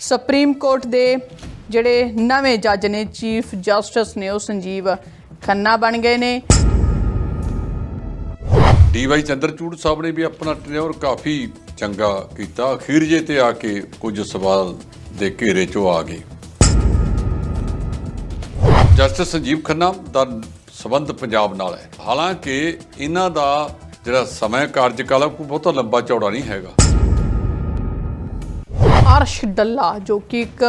Supreme court ਦੇ ਜਿਹੜੇ ਨਵੇਂ ਜੱਜ ਨੇ ਚੀਫ ਜਸਟਿਸ ਨੇ ਉਹ ਸੰਜੀਵ ਖੰਨਾ ਬਣ ਗਏ ਨੇ। ਡੀਵਾਈ ਚੰਦਰਚੂੜ ਸਾਹਿਬ ਨੇ ਵੀ ਆਪਣਾ ਟੈਨਿਓਰ ਕਾਫੀ ਚੰਗਾ ਕੀਤਾ। ਅਖੀਰ ਜੇ ਤੇ ਆ ਕੇ ਕੁਝ ਸਵਾਲ ਦੇ ਘੇਰੇ ਚੋਂ ਆ ਗਏ। ਜਸਟਿਸ ਸੰਜੀਵ ਖੰਨਾ ਦਾ ਸਬੰਧ ਪੰਜਾਬ ਨਾਲ ਹੈ। ਹਾਲਾਂਕਿ ਇਹਨਾਂ ਦਾ ਜਿਹੜਾ ਸਮਾਂ ਕਾਰਜਕਾਲ ਹੈ, ਕੋਈ ਬਹੁਤਾ ਲੰਬਾ ਚੌੜਾ ਨਹੀਂ ਹੈਗਾ। ਅਰਸ਼ ਡੱਲਾ, ਜੋ ਕਿ ਇੱਕ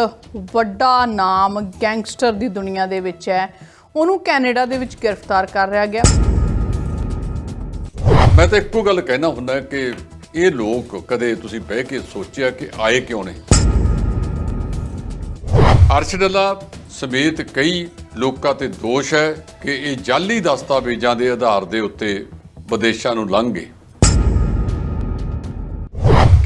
ਵੱਡਾ ਨਾਮ ਗੈਂਗਸਟਰ ਦੀ ਦੁਨੀਆ ਦੇ ਵਿੱਚ ਹੈ, ਉਹਨੂੰ ਕੈਨੇਡਾ ਦੇ ਵਿੱਚ ਗ੍ਰਿਫਤਾਰ ਕਰ ਲਿਆ ਗਿਆ। ਮੈਂ ਤਾਂ ਇੱਕੋ ਗੱਲ ਕਹਿਣਾ ਹੁੰਦਾ ਕਿ ਇਹ ਲੋਕ ਕਦੇ ਤੁਸੀਂ ਬਹਿ ਕੇ ਸੋਚਿਆ ਕਿ ਆਏ ਕਿਉਂ ਨੇ ਅਰਸ਼ ਡੱਲਾ ਸਮੇਤ ਕਈ ਲੋਕਾਂ ਤੇ ਦੋਸ਼ ਹੈ ਕਿ ਇਹ ਜਾਲੀ ਦਸਤਾਵੇਜ਼ਾਂ ਦੇ ਆਧਾਰ ਦੇ ਉੱਤੇ ਵਿਦੇਸ਼ਾਂ ਨੂੰ ਲੰਘ ਗਏ।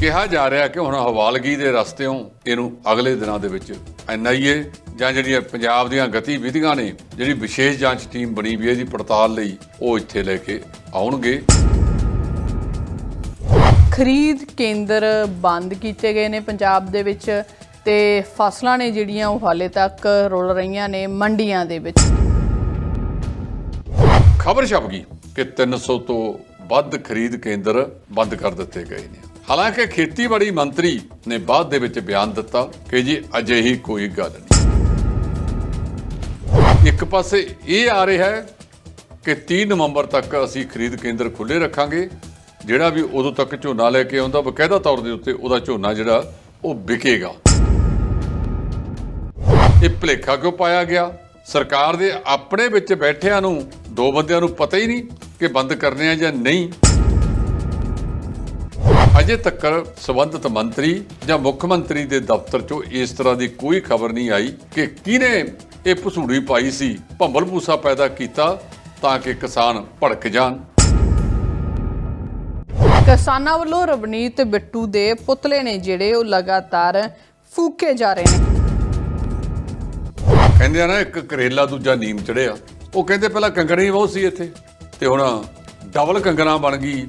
ਕਿਹਾ ਜਾ ਰਿਹਾ ਕਿ ਹੁਣ ਹਵਾਲਗੀ ਦੇ ਰਸਤਿਓਂ ਇਹਨੂੰ ਅਗਲੇ ਦਿਨਾਂ ਦੇ ਵਿੱਚ ਐਨਆਈਏ ਜਾਂ ਜਿਹੜੀਆਂ ਪੰਜਾਬ ਦੀਆਂ ਗਤੀਵਿਧੀਆਂ ਨੇ ਜਿਹੜੀ ਵਿਸ਼ੇਸ਼ ਜਾਂਚ ਟੀਮ ਬਣੀ ਵੀ ਇਹਦੀ ਪੜਤਾਲ ਲਈ ਉਹ ਇੱਥੇ ਲੈ ਕੇ ਆਉਣਗੇ। ਖਰੀਦ ਕੇਂਦਰ ਬੰਦ ਕੀਤੇ ਗਏ ਨੇ ਪੰਜਾਬ ਦੇ ਵਿੱਚ ਤੇ ਫਸਲਾਂ ਨੇ ਜਿਹੜੀਆਂ ਉਹ ਹਾਲੇ ਤੱਕ ਰੁਲ ਰਹੀਆਂ ਨੇ ਮੰਡੀਆਂ ਦੇ ਵਿੱਚ। ਖਬਰ ਛਪ ਗਈ ਕਿ 300 ਤੋਂ ਵੱਧ ਖਰੀਦ ਕੇਂਦਰ ਬੰਦ ਕਰ ਦਿੱਤੇ ਗਏ ਨੇ। ਹਾਲਾਂਕਿ ਖੇਤੀਬਾੜੀ ਮੰਤਰੀ ਨੇ ਬਾਅਦ ਦੇ ਵਿੱਚ ਬਿਆਨ ਦਿੱਤਾ ਕਿ ਜੀ ਅਜਿਹੀ ਕੋਈ ਗੱਲ ਨਹੀਂ। ਇੱਕ ਪਾਸੇ ਇਹ ਆ ਰਿਹਾ ਹੈ ਕਿ 30 ਨਵੰਬਰ ਤੱਕ ਅਸੀਂ ਖਰੀਦ ਕੇਂਦਰ ਖੁੱਲੇ ਰੱਖਾਂਗੇ, ਜਿਹੜਾ ਵੀ ਉਦੋਂ ਤੱਕ ਝੋਨਾ ਲੈ ਕੇ ਆਉਂਦਾ, ਬਕਾਇਦਾ ਤੌਰ ਦੇ ਉੱਤੇ ਉਹਦਾ ਝੋਨਾ ਜਿਹੜਾ, ਉਹ ਵਿਕੇਗਾ। ਇਹ ਭੁਲੇਖਾ ਕਿਉਂ ਪਾਇਆ ਗਿਆ? ਸਰਕਾਰ ਦੇ ਆਪਣੇ ਵਿੱਚ ਬੈਠਿਆਂ ਨੂੰ, ਦੋ ਬੰਦਿਆਂ ਨੂੰ ਪਤਾ ਹੀ ਨਹੀਂ ਕਿ ਬੰਦ ਕਰਨੇ ਆ ਜਾਂ ਨਹੀਂ। ਅਜੇ ਤੱਕ ਸਬੰਧਤ ਮੰਤਰੀ ਜਾਂ ਮੁੱਖ ਮੰਤਰੀ ਦੇ ਦਫ਼ਤਰ ਚੋਂ ਇਸ ਤਰ੍ਹਾਂ ਦੀ ਕੋਈ ਖਬਰ ਨਹੀਂ ਆਈ ਕਿ ਕਿਹਨੇ ਇਹ ਭਸੂੜੀ ਪਾਈ ਸੀ ਭੰਬਲ ਭੂਸਾ ਪੈਦਾ ਕੀਤਾ ਤਾਂ ਕਿ ਕਿਸਾਨ ਭੜਕ ਜਾਣ। ਕਿਸਾਨਾਂ ਵੱਲੋਂ ਰਵਨੀਤ ਬਿੱਟੂ ਦੇ ਪੁਤਲੇ ਨੇ ਜਿਹੜੇ ਉਹ ਲਗਾਤਾਰ ਫੂਕੇ ਜਾ ਰਹੇ ਨੇ। ਕਹਿੰਦੇ ਆ ਨਾ ਇੱਕ ਕਰੇਲਾ ਦੂਜਾ ਨੀਮ ਚੜਿਆ। ਉਹ ਕਹਿੰਦੇ ਪਹਿਲਾਂ ਕੰਗਣੀ ਬਹੁਤ ਸੀ ਇੱਥੇ ਤੇ ਹੁਣ ਡਬਲ ਕੰਗਣਾ ਬਣ ਗਈ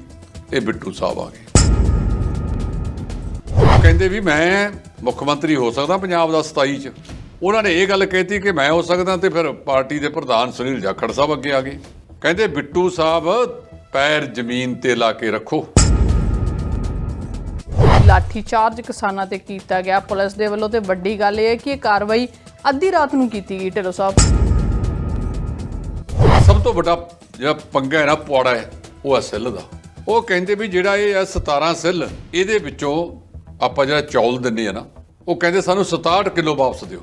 ਇਹ ਬਿੱਟੂ ਸਾਹਿਬ ਆ ਗਏ। ਕਹਿੰਦੇ ਵੀ ਮੈਂ ਮੁੱਖ ਮੰਤਰੀ ਹੋ ਸਕਦਾ ਪੰਜਾਬ ਦਾ 27 ਚ। ਉਹਨਾਂ ਨੇ ਇਹ ਗੱਲ ਕਹਿਤੀ ਕਿ ਮੈਂ ਹੋ ਸਕਦਾ ਤੇ ਫਿਰ ਪਾਰਟੀ ਦੇ ਪ੍ਰਧਾਨ ਸੁਨੀਲ ਜਾਖੜ ਸਾਹਿਬ ਅੱਗੇ ਆ ਗਏ। ਕਹਿੰਦੇ ਬਿੱਟੂ ਸਾਹਿਬ ਪੈਰ ਜ਼ਮੀਨ ਤੇ ਲਾ ਕੇ ਰੱਖੋ। ਲਾਠੀ ਚਾਰਜ ਕਿਸਾਨਾਂ ਤੇ ਕੀਤਾ ਗਿਆ। ਪੁਲਿਸ ਦੇ ਵੱਲੋਂ ਤੇ ਵੱਡੀ ਗੱਲ ਇਹ ਹੈ ਕਿ ਇਹ ਕਾਰਵਾਈ ਅੱਧੀ ਰਾਤ ਨੂੰ ਕੀਤੀ ਗਈ ਢਿੱਲੋਂ ਸਾਹਿਬ। ਸਭ ਤੋਂ ਵੱਡਾ ਜਿਹੜਾ ਪੰਗਾ ਹੈ ਨਾ ਪੁਆੜਾ ਹੈ ਉਹ ਹੈ ਸੈੱਲ ਦਾ। ਉਹ ਕਹਿੰਦੇ ਵੀ ਜਿਹੜਾ ਇਹ ਹੈ 17 ਸੈੱਲ ਇਹਦੇ ਵਿੱਚੋਂ ਆਪਾਂ ਜਿਹੜਾ ਚੌਲ ਦਿੰਨੇ ਆ ਨਾ, ਉਹ ਕਹਿੰਦੇ ਸਾਨੂੰ 67 ਕਿਲੋ ਵਾਪਸ ਦਿਓ।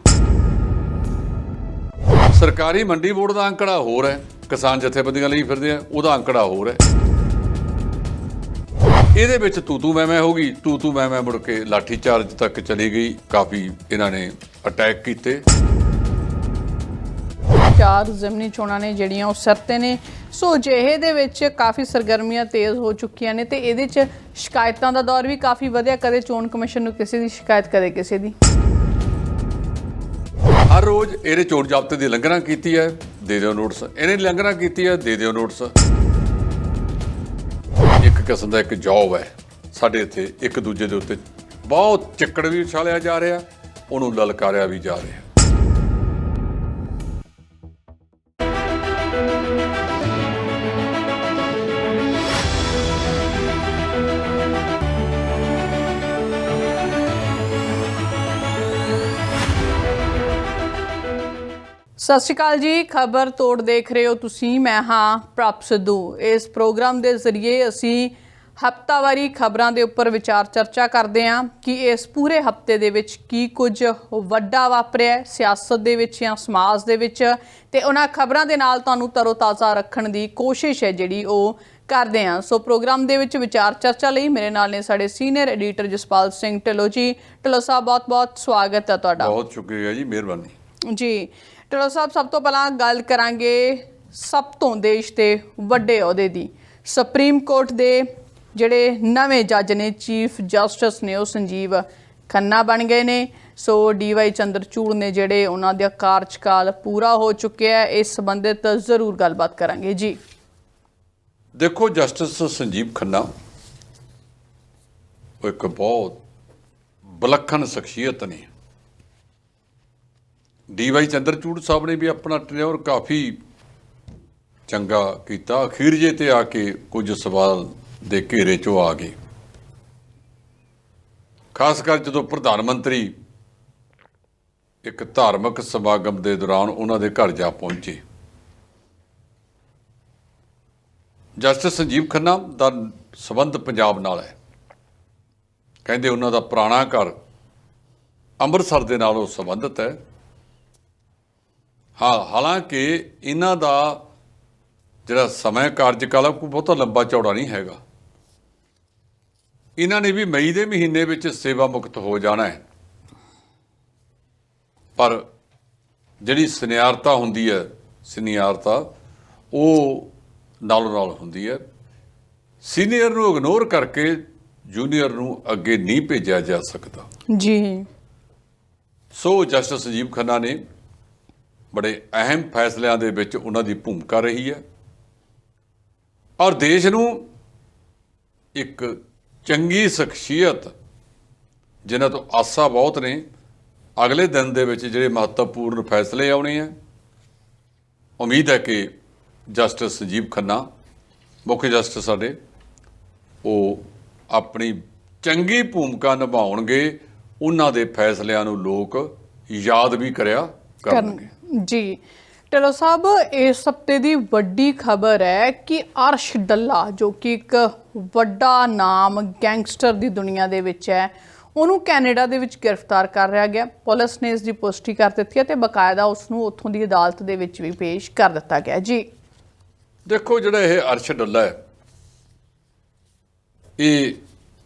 ਸਰਕਾਰੀ ਮੰਡੀ ਬੋਰਡ ਦਾ ਅੰਕੜਾ ਹੋਰ ਹੈ, ਕਿਸਾਨ ਜਥੇਬੰਦੀਆਂ ਲਈ ਫਿਰਦੇ ਆ, ਉਹਦਾ ਅੰਕੜਾ ਹੋਰ ਹੈ। ਇਹਦੇ ਵਿੱਚ ਤੂ ਤੂ ਮੈਂ ਮੈਂ ਹੋ ਗਈ, ਤੂ ਤੂ ਮੈਂ ਮੈਂ ਮੁੜ ਕੇ ਲਾਠੀ ਚਾਰਜ ਤੱਕ ਚਲੀ ਗਈ, ਕਾਫੀ ਇਹਨਾਂ ਨੇ ਅਟੈਕ ਕੀਤੇ। ਚਾਰ ਜ਼ਮਨੀ ਚੋਣਾਂ ਨੇ ਜਿਹੜੀਆਂ ਉਹ ਸਿਰ ਤੇ ਨੇ। ਸੋ ਜਿਹੇ ਦੇ ਵਿੱਚ ਕਾਫੀ ਸਰਗਰਮੀਆਂ ਤੇਜ਼ ਹੋ ਚੁੱਕੀਆਂ ਨੇ ਤੇ ਇਹਦੇ 'ਚ ਸ਼ਿਕਾਇਤਾਂ ਦਾ ਦੌਰ ਵੀ ਕਾਫੀ ਵਧਿਆ। ਕਦੇ ਚੋਣ ਕਮਿਸ਼ਨ ਨੂੰ ਕਿਸੇ ਦੀ ਸ਼ਿਕਾਇਤ, ਕਦੇ ਕਿਸੇ ਦੀ। ਹਰ ਰੋਜ਼ ਇਹਨੇ ਚੋਣ ਜ਼ਾਬਤੇ ਦੀ ਲੰਘਣਾ ਕੀਤੀ ਹੈ। ਦੇ ਦਿਓ ਨੋਟਿਸ। ਇਹਨੇ ਲੰਘਣਾ ਕੀਤੀ ਹੈ, ਦੇ ਦਿਓ ਨੋਟਿਸ। ਇੱਕ ਕਿਸਮ ਦਾ ਇੱਕ ਜੌਬ ਹੈ। ਸਾਡੇ ਇੱਥੇ ਇੱਕ ਦੂਜੇ ਦੇ ਉੱਤੇ ਬਹੁਤ ਚਿੱਕੜ ਵੀ ਉਛਾਲਿਆ ਜਾ ਰਿਹਾ। ਉਹਨੂੰ ਲਲਕਾਰਿਆ ਵੀ ਜਾ ਰਿਹਾ। ਸਤਿ ਸ਼੍ਰੀ ਅਕਾਲ ਜੀ। ਖਬਰ ਤੋੜ ਦੇਖ ਰਹੇ ਹੋ ਤੁਸੀਂ ਮੈਂ ਹਾਂ ਪ੍ਰਭ ਸਿੱਧੂ ਇਸ ਪ੍ਰੋਗਰਾਮ ਦੇ ਜ਼ਰੀਏ ਅਸੀਂ ਹਫਤਾਵਾਰੀ ਖਬਰਾਂ ਦੇ ਉੱਪਰ ਵਿਚਾਰ ਚਰਚਾ ਕਰਦੇ ਹਾਂ ਕਿ ਇਸ ਪੂਰੇ ਹਫ਼ਤੇ ਦੇ ਵਿੱਚ ਕੀ ਕੁਝ ਵੱਡਾ ਵਾਪਰਿਆ ਸਿਆਸਤ ਦੇ ਵਿੱਚ ਜਾਂ ਸਮਾਜ ਦੇ ਵਿੱਚ ਤੇ ਉਹਨਾਂ ਖਬਰਾਂ ਦੇ ਨਾਲ ਤੁਹਾਨੂੰ ਤਰੋਤਾਜ਼ਾ ਰੱਖਣ ਦੀ ਕੋਸ਼ਿਸ਼ ਹੈ ਜਿਹੜੀ ਉਹ ਕਰਦੇ ਹਾਂ। ਸੋ ਪ੍ਰੋਗਰਾਮ ਦੇ ਵਿੱਚ ਵਿਚਾਰ ਚਰਚਾ ਲਈ ਮੇਰੇ ਨਾਲ ਨੇ ਸਾਡੇ ਸੀਨੀਅਰ ਐਡੀਟਰ ਜਸਪਾਲ ਸਿੰਘ ਢਿੱਲੋਂ ਜੀ। ਢਿੱਲੋਂ ਸਾਹਿਬ ਬਹੁਤ-ਬਹੁਤ ਸਵਾਗਤ ਹੈ ਤੁਹਾਡਾ। ਬਹੁਤ ਸ਼ੁਕਰੀਆ ਜੀ ਮਿਹਰਬਾਨੀ। ਜੀ ਢਿੱਲੋਂ ਸਾਹਿਬ ਸਭ ਤੋਂ ਪਹਿਲਾਂ ਗੱਲ ਕਰਾਂਗੇ ਸਭ ਤੋਂ ਦੇਸ਼ ਦੇ ਵੱਡੇ ਅਹੁਦੇ ਦੀ। ਸੁਪਰੀਮ ਕੋਰਟ ਦੇ ਜਿਹੜੇ ਨਵੇਂ ਜੱਜ ਨੇ ਚੀਫ ਜਸਟਿਸ ਨੇ, ਉਹ ਸੰਜੀਵ ਖੰਨਾ ਬਣ ਗਏ ਨੇ। ਸੋ ਡੀਵਾਈ ਚੰਦਰਚੂੜ ਨੇ ਜਿਹੜੇ ਉਹਨਾਂ ਦਾ ਕਾਰਜਕਾਲ ਪੂਰਾ ਹੋ ਚੁੱਕਿਆ ਹੈ, ਇਸ ਸੰਬੰਧਿਤ ਜ਼ਰੂਰ ਗੱਲਬਾਤ ਕਰਾਂਗੇ। ਜੀ। ਦੇਖੋ ਜਸਟਿਸ ਸੰਜੀਵ ਖੰਨਾ ਉਹ ਇੱਕ ਬਹੁਤ ਵਿਲੱਖਣ ਸ਼ਖਸੀਅਤ ਨੇ। ਡੀਵਾਈ ਚੰਦਰਚੂੜ ਸਾਹਿਬ ਨੇ ਵੀ ਆਪਣਾ ਟੈਨਿਓਰ ਕਾਫੀ ਚੰਗਾ ਕੀਤਾ। ਅਖੀਰ ਜੇ ਤੇ ਆ ਕੇ ਕੁਝ ਸਵਾਲ ਦੇ ਘੇਰੇ ਚੋਂ ਆ ਗਏ। ਖਾਸ ਕਰ ਜਦੋਂ ਪ੍ਰਧਾਨ ਮੰਤਰੀ ਇੱਕ ਧਾਰਮਿਕ ਸਮਾਗਮ ਦੇ ਦੌਰਾਨ ਉਹਨਾਂ ਦੇ ਘਰ ਜਾ ਪਹੁੰਚੇ। ਜਸਟਿਸ ਸੰਜੀਵ ਖੰਨਾ ਦਾ ਸਬੰਧ ਪੰਜਾਬ ਨਾਲ ਹੈ। ਕਹਿੰਦੇ ਉਹਨਾਂ ਦਾ ਪੁਰਾਣਾ ਘਰ ਅੰਮ੍ਰਿਤਸਰ ਦੇ ਨਾਲ ਉਹ ਸੰਬੰਧਿਤ ਹੈ। ਹਾਂ ਹਾਲਾਂਕਿ ਇਹਨਾਂ ਦਾ ਜਿਹੜਾ ਸਮਾਂ ਕਾਰਜਕਾਲ ਕੋਈ ਬਹੁਤਾ ਲੰਬਾ ਚੌੜਾ ਨਹੀਂ ਹੈਗਾ। ਇਹਨਾਂ ਨੇ ਵੀ ਮਈ ਦੇ ਮਹੀਨੇ ਵਿੱਚ ਸੇਵਾ ਮੁਕਤ ਹੋ ਜਾਣਾ ਹੈ। ਪਰ ਜਿਹੜੀ ਸਨਿਆਰਤਾ ਹੁੰਦੀ ਹੈ ਸਨਿਆਰਤਾ ਉਹ ਨਾਲੋਂ ਨਾਲ ਹੁੰਦੀ ਹੈ। ਸੀਨੀਅਰ ਨੂੰ ਇਗਨੋਰ ਕਰਕੇ ਜੂਨੀਅਰ ਨੂੰ ਅੱਗੇ ਨਹੀਂ ਭੇਜਿਆ ਜਾ ਸਕਦਾ। ਜੀ। ਸੋ ਜਸਟਿਸ ਸੰਜੀਵ ਖੰਨਾ ਨੇ ਬੜੇ ਅਹਿਮ ਫੈਸਲਿਆਂ ਦੇ ਵਿੱਚ ਉਹਨਾਂ ਦੀ ਭੂਮਿਕਾ ਰਹੀ ਹੈ। ਔਰ ਦੇਸ਼ ਨੂੰ ਇੱਕ ਚੰਗੀ ਸ਼ਖਸੀਅਤ ਜਿਨ੍ਹਾਂ ਤੋਂ ਆਸਾ ਬਹੁਤ ਨੇ ਅਗਲੇ ਦਿਨ ਦੇ ਵਿੱਚ ਜਿਹੜੇ ਮਹੱਤਵਪੂਰਨ ਫੈਸਲੇ ਆਉਣੇ ਆ। ਉਮੀਦ ਹੈ ਕਿ ਜਸਟਿਸ ਸੰਜੀਵ ਖੰਨਾ ਮੁੱਖ ਜਸਟਿਸ ਸਾਡੇ ਉਹ ਆਪਣੀ ਚੰਗੀ ਭੂਮਿਕਾ ਨਿਭਾਉਣਗੇ। ਉਹਨਾਂ ਦੇ ਫੈਸਲਿਆਂ ਨੂੰ ਲੋਕ ਯਾਦ ਵੀ ਕਰਿਆ ਕਰਨਗੇ। ਕਰਨ ਜੀ। ਟਲੋ ਸਾਹਿਬ ਇਸ ਹਫ਼ਤੇ ਦੀ ਵੱਡੀ ਖਬਰ ਹੈ ਕਿ ਅਰਸ਼ ਡੱਲਾ, ਜੋ ਕਿ ਇੱਕ ਵੱਡਾ ਨਾਮ ਗੈਂਗਸਟਰ ਦੀ ਦੁਨੀਆ ਦੇ ਵਿੱਚ ਹੈ, ਉਹਨੂੰ ਕੈਨੇਡਾ ਦੇ ਵਿੱਚ ਗ੍ਰਿਫਤਾਰ ਕਰ ਲਿਆ ਗਿਆ। ਪੁਲਿਸ ਨੇ ਇਸ ਦੀ ਪੁਸ਼ਟੀ ਕਰ ਦਿੱਤੀ ਹੈ ਤੇ ਬਕਾਇਦਾ ਉਸ ਨੂੰ ਉੱਥੋਂ ਦੀ ਅਦਾਲਤ ਦੇ ਵਿੱਚ ਵੀ ਪੇਸ਼ ਕਰ ਦਿੱਤਾ ਗਿਆ ਜੀ। ਦੇਖੋ ਜਿਹੜਾ ਇਹ ਅਰਸ਼ ਡੱਲਾ ਹੈ, ਇਹ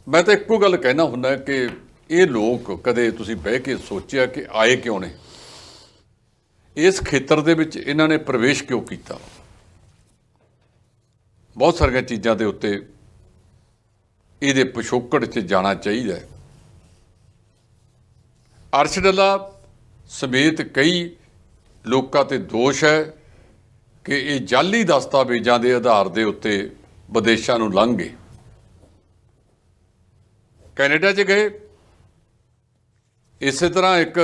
ਮੈਂ ਤਾਂ ਇੱਕੋ ਗੱਲ ਕਹਿਣਾ ਹੁੰਦਾ ਕਿ ਇਹ ਲੋਕ ਕਦੇ ਤੁਸੀਂ ਬਹਿ ਕੇ ਸੋਚਿਆ ਕਿ ਆਏ ਕਿਉਂ ਨੇ? ਇਸ ਖੇਤਰ ਦੇ ਵਿੱਚ ਇਹਨਾਂ ਨੇ ਪ੍ਰਵੇਸ਼ ਕਿਉਂ ਕੀਤਾ? ਬਹੁਤ ਸਾਰੀਆਂ ਚੀਜ਼ਾਂ ਦੇ ਉੱਤੇ ਇਹਦੇ ਪਿਛੋਕੜ 'ਚ ਜਾਣਾ ਚਾਹੀਦਾ ਹੈ। ਅਰਸ਼ ਡੱਲਾ ਸਮੇਤ ਕਈ ਲੋਕਾਂ ਤੇ ਦੋਸ਼ ਹੈ ਕਿ ਇਹ ਜਾਲੀ ਦਸਤਾਵੇਜ਼ਾਂ ਦੇ ਆਧਾਰ ਦੇ ਉੱਤੇ ਵਿਦੇਸ਼ਾਂ ਨੂੰ ਲੰਘ ਗਏ। ਕੈਨੇਡਾ 'ਚ ਗਏ। ਇਸੇ ਤਰ੍ਹਾਂ ਇੱਕ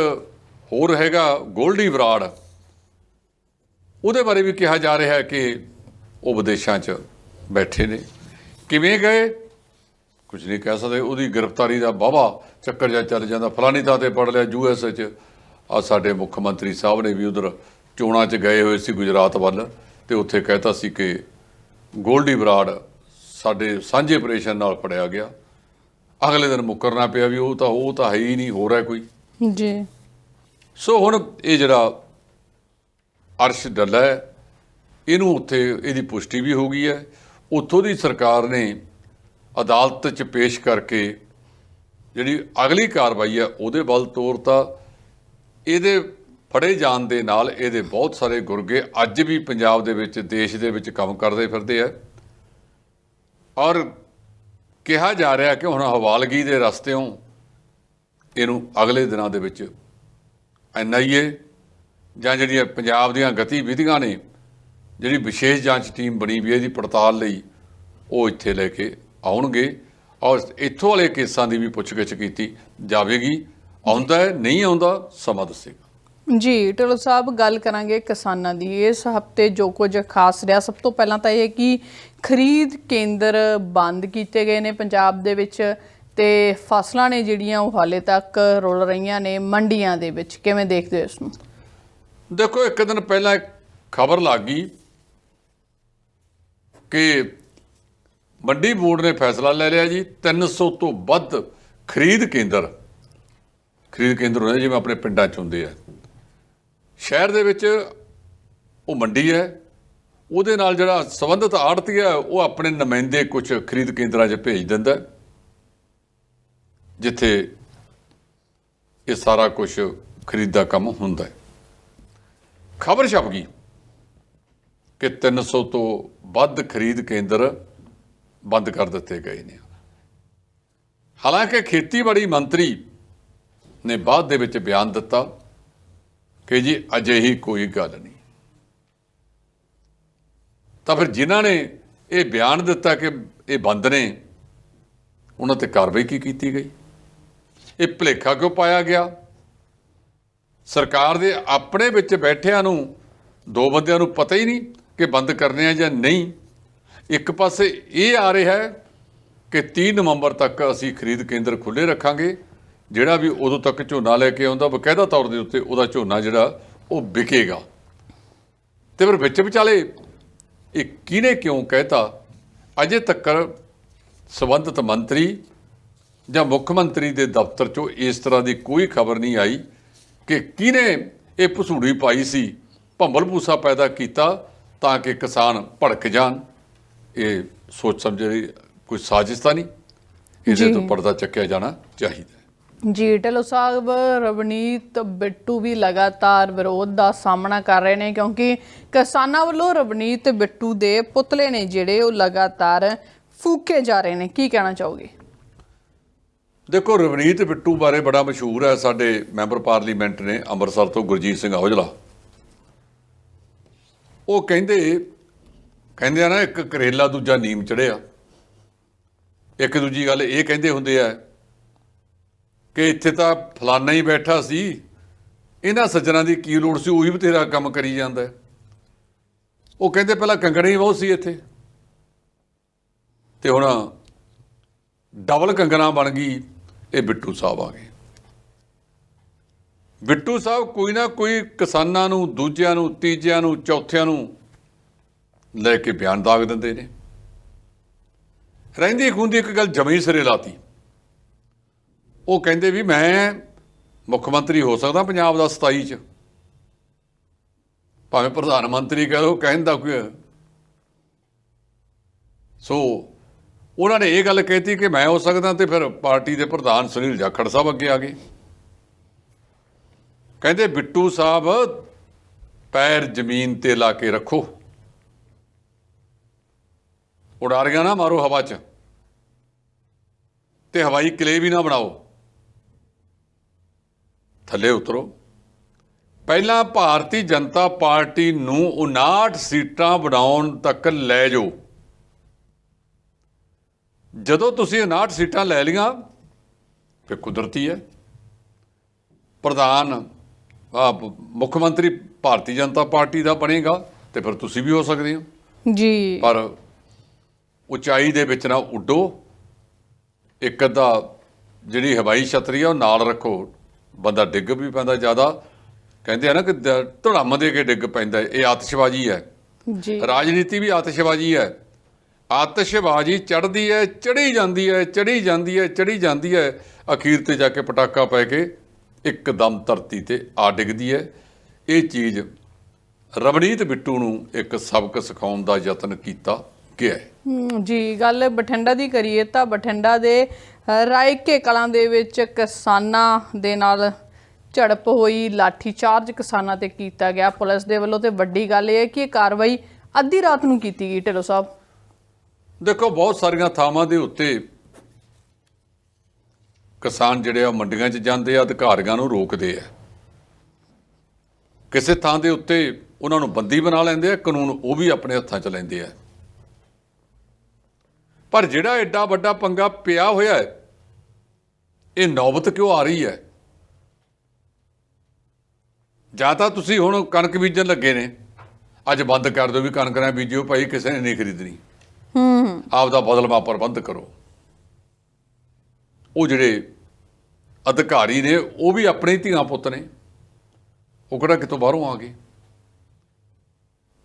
ਹੋਰ ਹੈਗਾ ਗੋਲਡੀ ਬਰਾੜ ਉਹਦੇ ਬਾਰੇ ਵੀ ਕਿਹਾ ਜਾ ਰਿਹਾ ਹੈ ਕਿ ਉਹ ਵਿਦੇਸ਼ਾਂ 'ਚ ਬੈਠੇ ਨੇ। ਕਿਵੇਂ ਗਏ? ਕੁਝ ਨਹੀਂ ਕਹਿ ਸਕਦੇ। ਉਹਦੀ ਗ੍ਰਿਫਤਾਰੀ ਦਾ ਵਾਹਵਾ ਚੱਕਰ ਜਾਂ ਚੱਲ ਜਾਂਦਾ। ਫਲਾਨੀ ਥਾਂ ਤੇ ਪੜ ਲਿਆ ਯੂਐਸ 'ਚ। ਆ ਸਾਡੇ ਮੁੱਖ ਮੰਤਰੀ ਸਾਹਿਬ ਨੇ ਵੀ ਉਧਰ ਚੋਣਾਂ 'ਚ ਗਏ ਹੋਏ ਸੀ ਗੁਜਰਾਤ ਵੱਲ ਤੇ ਉੱਥੇ ਕਹਿਤਾ ਸੀ ਕਿ ਗੋਲਡੀ ਬਰਾੜ ਸਾਡੇ ਸਾਂਝੇ ਆਪਰੇਸ਼ਨ ਨਾਲ ਫੜਿਆ ਗਿਆ। ਅਗਲੇ ਦਿਨ ਮੁੱਕਰਨਾ ਪਿਆ ਵੀ ਉਹ ਤਾਂ ਉਹ ਤਾਂ ਹੈ ਹੀ ਨਹੀਂ ਹੋ ਰਿਹਾ ਕੋਈ। ਜੀ। ਸੋ ਹੁਣ ਇਹ ਜਿਹੜਾ ਅਰਸ਼ ਡੱਲਾ ਇਹਨੂੰ ਉੱਥੇ ਇਹਦੀ ਪੁਸ਼ਟੀ ਵੀ ਹੋ ਗਈ ਹੈ। ਉੱਥੋਂ ਦੀ ਸਰਕਾਰ ਨੇ ਅਦਾਲਤ 'ਚ ਪੇਸ਼ ਕਰਕੇ ਜਿਹੜੀ ਅਗਲੀ ਕਾਰਵਾਈ ਹੈ, ਉਹਦੇ ਵੱਲ ਤੋਰਤਾ। ਇਹਦੇ ਫੜੇ ਜਾਣ ਦੇ ਨਾਲ ਇਹਦੇ ਬਹੁਤ ਸਾਰੇ ਗੁਰਗੇ ਅੱਜ ਵੀ ਪੰਜਾਬ ਦੇ ਵਿੱਚ, ਦੇਸ਼ ਦੇ ਵਿੱਚ ਕੰਮ ਕਰਦੇ ਫਿਰਦੇ ਆ। ਔਰ ਕਿਹਾ ਜਾ ਰਿਹਾ ਕਿ ਹੁਣ ਹਵਾਲਗੀ ਦੇ ਰਸਤਿਓਂ ਇਹਨੂੰ ਅਗਲੇ ਦਿਨਾਂ ਦੇ ਵਿੱਚ ਐਨਆਈਏ ਜਾਂ ਜਿਹੜੀਆਂ ਪੰਜਾਬ ਦੀਆਂ ਗਤੀਵਿਧੀਆਂ ਨੇ, ਜਿਹੜੀ ਵਿਸ਼ੇਸ਼ ਜਾਂਚ ਟੀਮ ਬਣੀ ਵੀ ਇਹਦੀ ਪੜਤਾਲ ਲਈ, ਉਹ ਇੱਥੇ ਲੈ ਕੇ ਆਉਣਗੇ। ਔਰ ਇੱਥੋਂ ਵਾਲੇ ਕੇਸਾਂ ਦੀ ਵੀ ਪੁੱਛਗਿੱਛ ਕੀਤੀ ਜਾਵੇਗੀ। ਆਉਂਦਾ ਨਹੀਂ ਆਉਂਦਾ, ਸਮਾਂ ਦੱਸੇਗਾ। ਜੀ, ਟਲੋ ਸਾਹਿਬ, ਗੱਲ ਕਰਾਂਗੇ ਕਿਸਾਨਾਂ ਦੀ। ਇਸ ਹਫ਼ਤੇ ਜੋ ਕੁਝ ਖਾਸ ਰਿਹਾ, ਸਭ ਤੋਂ ਪਹਿਲਾਂ ਤਾਂ ਇਹ ਕਿ ਖਰੀਦ ਕੇਂਦਰ ਬੰਦ ਕੀਤੇ ਗਏ ਨੇ ਪੰਜਾਬ ਦੇ ਵਿੱਚ ਤੇ ਫਸਲਾਂ ਨੇ ਜਿਹੜੀਆਂ ਉਹ ਹਾਲੇ ਤੱਕ ਰੁਲ ਰਹੀਆਂ ਨੇ ਮੰਡੀਆਂ ਦੇ ਵਿੱਚ। ਕਿਵੇਂ ਦੇਖਦੇ ਹੋ ਇਸ ਨੂੰ? ਦੇਖੋ, ਇੱਕ ਦਿਨ ਪਹਿਲਾਂ ਖਬਰ ਲੱਗ ਗਈ ਕਿ ਮੰਡੀ ਬੋਰਡ ਨੇ ਫੈਸਲਾ ਲੈ ਲਿਆ ਜੀ 300 ਤੋਂ ਵੱਧ ਖਰੀਦ ਕੇਂਦਰ ਖਰੀਦ ਕੇਂਦਰ ਹੁੰਦੇ ਜਿਵੇਂ ਆਪਣੇ ਪਿੰਡਾਂ 'ਚ ਹੁੰਦੇ ਆ। ਸ਼ਹਿਰ ਦੇ ਵਿੱਚ ਉਹ ਮੰਡੀ ਹੈ, ਉਹਦੇ ਨਾਲ ਜਿਹੜਾ ਸੰਬੰਧਿਤ ਆੜਤੀ ਹੈ, ਉਹ ਆਪਣੇ ਨੁਮਾਇੰਦੇ ਕੁਝ ਖਰੀਦ ਕੇਂਦਰਾਂ 'ਚ ਭੇਜ ਦਿੰਦਾ ਜਿੱਥੇ ਇਹ ਸਾਰਾ ਕੁਝ ਖਰੀਦ ਦਾ ਕੰਮ ਹੁੰਦਾ ਹੈ। ਖਬਰ ਛਪ ਗਈ ਕਿ 300 ਤੋਂ ਵੱਧ ਖਰੀਦ ਕੇਂਦਰ ਬੰਦ ਕਰ ਦਿੱਤੇ ਗਏ ਨੇ। ਹਾਲਾਂਕਿ ਖੇਤੀਬਾੜੀ ਮੰਤਰੀ ਨੇ ਬਾਅਦ ਦੇ ਵਿੱਚ ਬਿਆਨ ਦਿੱਤਾ ਕਿ ਜੀ ਅਜਿਹੀ ਕੋਈ ਗੱਲ ਨਹੀਂ। ਤਾਂ ਫਿਰ ਜਿਨ੍ਹਾਂ ਨੇ ਇਹ ਬਿਆਨ ਦਿੱਤਾ ਕਿ ਇਹ ਬੰਦ ਨੇ, ਉਹਨਾਂ ਤੇ ਕਾਰਵਾਈ ਕੀ ਕੀਤੀ ਗਈ? ਇਹ ਭੁਲੇਖਾ ਕਿਉਂ ਪਾਇਆ ਗਿਆ? ਸਰਕਾਰ ਦੇ ਆਪਣੇ ਵਿੱਚ ਬੈਠਿਆਂ ਨੂੰ ਦੋ ਬੰਦਿਆਂ ਨੂੰ ਪਤਾ ਹੀ ਨਹੀਂ ਕਿ ਬੰਦ ਕਰਨੇ ਆ ਜਾਂ ਨਹੀਂ। ਇੱਕ ਪਾਸੇ ਇਹ ਆ ਰਿਹਾ ਹੈ ਕਿ 30 ਨਵੰਬਰ ਤੱਕ ਅਸੀਂ ਖਰੀਦ ਕੇਂਦਰ ਖੁੱਲੇ ਰੱਖਾਂਗੇ, ਜਿਹੜਾ ਵੀ ਉਦੋਂ ਤੱਕ ਝੋਨਾ ਲੈ ਕੇ ਆਉਂਦਾ, ਬਕਾਇਦਾ ਤੌਰ ਦੇ ਉੱਤੇ ਉਹਦਾ ਝੋਨਾ ਜਿਹੜਾ, ਉਹ ਵਿਕੇਗਾ। ਤੇ ਫਿਰ ਵਿੱਚ ਵਿਚਾਲੇ ਇਹ ਕਿਹਨੇ ਕਿਉਂ ਕਹਿਤਾ? ਅਜੇ ਤੱਕ ਸੰਬੰਧਿਤ ਮੰਤਰੀ ਜਾਂ ਮੁੱਖ ਮੰਤਰੀ ਦੇ ਦਫ਼ਤਰ ਚੋਂ ਇਸ ਤਰ੍ਹਾਂ ਦੀ ਕੋਈ ਖਬਰ ਨਹੀਂ ਆਈ। ਕਿ ਕਿਹਨੇ ਇਹ ਭਸੂੜੀ ਪਾਈ ਸੀ ਭੰਬਲ ਭੂਸਾ ਪੈਦਾ ਕੀਤਾ ਤਾਂ ਕਿ ਕਿਸਾਨ ਭੜਕ ਜਾਣ ਇਹ ਸੋਚ ਸਮਝ ਕੋਈ ਸਾਜ਼ਿਸ਼ ਤਾਂ ਨਹੀਂ ਇਹਦੇ। ਤੋਂ ਪਰਦਾ ਚੱਕਿਆ ਜਾਣਾ ਚਾਹੀਦਾ। ਜੀ ਢਿੱਲੋਂ ਸਾਹਿਬ ਰਵਨੀਤ ਬਿੱਟੂ ਵੀ ਲਗਾਤਾਰ ਵਿਰੋਧ ਦਾ ਸਾਹਮਣਾ ਕਰ ਰਹੇ ਨੇ ਕਿਉਂਕਿ ਕਿਸਾਨਾਂ ਵੱਲੋਂ ਰਵਨੀਤ ਬਿੱਟੂ ਦੇ ਪੁਤਲੇ ਨੇ ਜਿਹੜੇ ਉਹ ਲਗਾਤਾਰ ਫੂਕੇ ਜਾ ਰਹੇ ਨੇ ਕੀ ਕਹਿਣਾ ਚਾਹੋਗੇ ਦੇਖੋ, ਰਵਨੀਤ ਬਿੱਟੂ ਬਾਰੇ ਬੜਾ ਮਸ਼ਹੂਰ ਹੈ ਸਾਡੇ ਮੈਂਬਰ ਪਾਰਲੀਮੈਂਟ ਨੇ ਅੰਮ੍ਰਿਤਸਰ ਤੋਂ ਗੁਰਜੀਤ ਸਿੰਘ ਔਜਲਾ। ਉਹ ਕਹਿੰਦੇ ਕਹਿੰਦੇ ਆ ਨਾ, ਇੱਕ ਕਰੇਲਾ ਦੂਜਾ ਨੀਮ ਚੜਿਆ। ਇੱਕ ਦੂਜੀ ਗੱਲ ਇਹ ਕਹਿੰਦੇ ਹੁੰਦੇ ਆ ਕਿ ਇੱਥੇ ਤਾਂ ਫਲਾਨਾ ਹੀ ਬੈਠਾ ਸੀ। ਇਹਨਾਂ ਸੱਜਣਾ ਦੀ ਕੀ ਲੋੜ ਸੀ? ਉਹੀ ਬਥੇਰਾ ਕੰਮ ਕਰੀ ਜਾਂਦਾ। ਉਹ ਕਹਿੰਦੇ ਪਹਿਲਾਂ ਕੰਗਣੇ ਹੀ ਬਹੁਤ ਸੀ ਇੱਥੇ। ਤੇ ਹੁਣ ਡਬਲ ਕੰਗਣਾ ਬਣ ਗਈ। ਇਹ ਬਿੱਟੂ ਸਾਹਿਬ ਆ ਗਏ। ਬਿੱਟੂ ਸਾਹਿਬ ਕੋਈ ਨਾ ਕੋਈ ਕਿਸਾਨਾਂ ਨੂੰ, ਦੂਜਿਆਂ ਨੂੰ, ਤੀਜਿਆਂ ਨੂੰ, ਚੌਥਿਆਂ ਨੂੰ ਲੈ ਕੇ ਬਿਆਨ ਦਾਗ ਦਿੰਦੇ ਨੇ। ਰਹਿੰਦੀ ਖੁੰਦੀ ਇੱਕ ਗੱਲ ਜਮੀ ਸਿਰੇ ਲਾਤੀ। ਉਹ ਕਹਿੰਦੇ ਵੀ ਮੈਂ ਮੁੱਖ ਮੰਤਰੀ ਹੋ ਸਕਦਾ ਪੰਜਾਬ ਦਾ 27 ਚ। ਭਾਵੇਂ ਪ੍ਰਧਾਨ ਮੰਤਰੀ ਕਹ ਲਓ ਕਹਿੰਦਾ ਕੋਈ ਸੋ ਉਹਨਾਂ ਨੇ ਇਹ ਗੱਲ ਕਹਿਤੀ ਕਿ ਮੈਂ ਹੋ ਸਕਦਾ ਤੇ ਫਿਰ ਪਾਰਟੀ ਦੇ ਪ੍ਰਧਾਨ ਸੁਨੀਲ ਜਾਖੜ ਸਾਹਿਬ ਅੱਗੇ ਆ ਗਏ। ਕਹਿੰਦੇ, ਬਿੱਟੂ ਸਾਹਿਬ, ਪੈਰ ਜ਼ਮੀਨ ਤੇ ਲਾ ਕੇ ਰੱਖੋ। ਉਡਾਰੀਆਂ ਨਾ ਮਾਰੋ ਹਵਾ 'ਚ ਤੇ ਹਵਾਈ ਕਿਲੇ ਵੀ ਨਾ ਬਣਾਓ। ਥੱਲੇ ਉਤਰੋ। ਪਹਿਲਾਂ ਭਾਰਤੀ ਜਨਤਾ ਪਾਰਟੀ ਨੂੰ 59 ਸੀਟਾਂ ਬਣਾਉਣ ਤੱਕ ਲੈ ਜਾਓ। ਜਦੋਂ ਤੁਸੀਂ 59 ਸੀਟਾਂ ਲੈ ਲੀਆਂ ਫਿਰ ਕੁਦਰਤੀ ਹੈ। ਪ੍ਰਧਾਨ ਮੁੱਖ ਮੰਤਰੀ ਭਾਰਤੀ ਜਨਤਾ ਪਾਰਟੀ ਦਾ ਬਣੇਗਾ ਤੇ ਫਿਰ ਤੁਸੀਂ ਵੀ ਹੋ ਸਕਦੇ ਹੋ। ਜੀ। ਪਰ ਉਚਾਈ ਦੇ ਵਿੱਚ ਨਾ ਉੱਡੋ। ਇੱਕ ਅੱਧਾ ਜਿਹੜੀ ਹਵਾਈ ਛਤਰੀ ਆ ਉਹ ਨਾਲ ਰੱਖੋ। ਬੰਦਾ ਡਿੱਗ ਵੀ ਪੈਂਦਾ ਜ਼ਿਆਦਾ। ਕਹਿੰਦੇ ਆ ਨਾ ਕਿ ਧੜਾਮ ਦੇ ਕੇ ਡਿੱਗ ਪੈਂਦਾ। ਇਹ ਆਤਿਸ਼ਬਾਜ਼ੀ ਹੈ। ਜੀ। ਰਾਜਨੀਤੀ ਵੀ ਆਤਿਸ਼ਬਾਜ਼ੀ ਹੈ। ਆਤਿਸ਼ਬਾਜ਼ੀ ਚੜਦੀ ਹੈ ਚੜੀ ਜਾਂਦੀ ਹੈ ਚੜੀ ਜਾਂਦੀ ਹੈ ਚੜੀ ਜਾਂਦੀ ਹੈ ਅਖੀਰ ਤੇ ਜਾ ਕੇ ਪਟਾਕਾ ਪੈ ਕੇ ਇੱਕਦਮ ਧਰਤੀ ਤੇ ਆ ਡਿੱਗਦੀ ਹੈ ਇਹ ਚੀਜ਼ ਰਵਨੀਤ ਬਿੱਟੂ ਨੂੰ ਇੱਕ ਸਬਕ ਸਿਖਾਉਣ ਦਾ ਯਤਨ ਕੀਤਾ ਗਿਆ ਹੈ, ਜੀ, ਗੱਲ ਬਠਿੰਡਾ ਦੀ ਕਰੀਏ ਤਾਂ ਬਠਿੰਡਾ ਦੇ ਰਾਇਕੇ ਕਲਾਂ ਦੇ ਵਿੱਚ ਕਿਸਾਨਾਂ ਦੇ ਨਾਲ ਝੜਪ ਹੋਈ ਲਾਠੀ ਚਾਰਜ ਕਿਸਾਨਾਂ ਤੇ ਕੀਤਾ ਗਿਆ। ਪੁਲਿਸ ਦੇ ਵੱਲੋਂ ਤੇ ਵੱਡੀ ਗੱਲ ਇਹ ਹੈ ਕਿ ਇਹ ਕਾਰਵਾਈ ਅੱਧੀ ਰਾਤ ਨੂੰ ਕੀਤੀ ਗਈ ਢਿੱਲੋਂ ਸਾਹਿਬ। ਦੇਖੋ, ਬਹੁਤ ਸਾਰੀਆਂ ਥਾਵਾਂ ਦੇ ਉੱਤੇ ਕਿਸਾਨ ਜਿਹੜੇ ਆ ਮੰਡੀਆਂ 'ਚ ਜਾਂਦੇ ਆ, ਅਧਿਕਾਰੀਆਂ ਨੂੰ ਰੋਕਦੇ ਆ। ਕਿਸੇ ਥਾਂ ਦੇ ਉੱਤੇ ਉਹਨਾਂ ਨੂੰ ਬੰਦੀ ਬਣਾ ਲੈਂਦੇ ਆ, ਕਾਨੂੰਨ ਉਹ ਵੀ ਆਪਣੇ ਹੱਥਾਂ 'ਚ ਲੈਂਦੇ ਆ। ਪਰ ਜਿਹੜਾ ਐਡਾ ਵੱਡਾ ਪੰਗਾ ਪਿਆ ਹੋਇਆ ਹੈ, ਇਹ ਨੌਬਤ ਕਿਉਂ ਆ ਰਹੀ ਹੈ? ਜਾਂ ਤਾਂ ਤੁਸੀਂ ਹੁਣ ਕਣਕ ਬੀਜਣ ਲੱਗੇ ਨੇ। ਅੱਜ ਬੰਦ ਕਰ ਦਿਓ ਵੀ ਕਣਕ ਨਾ ਬੀਜਿਓ, ਭਾਈ ਕਿਸੇ ਨੇ ਨਹੀਂ ਖਰੀਦਣੀ। ਹੂੰ। ਆਪ ਦਾ ਬਦਲਵਾ ਪ੍ਰਬੰਧ ਕਰੋ। ਉਹ ਜਿਹੜੇ ਅਧਿਕਾਰੀ ਨੇ, ਉਹ ਵੀ ਆਪਣੇ ਧੀਆਂ ਪੁੱਤ ਨੇ। ਉਹ ਕਿਹੜਾ ਕਿਤੋਂ ਬਾਹਰੋਂ ਆ ਗਏ?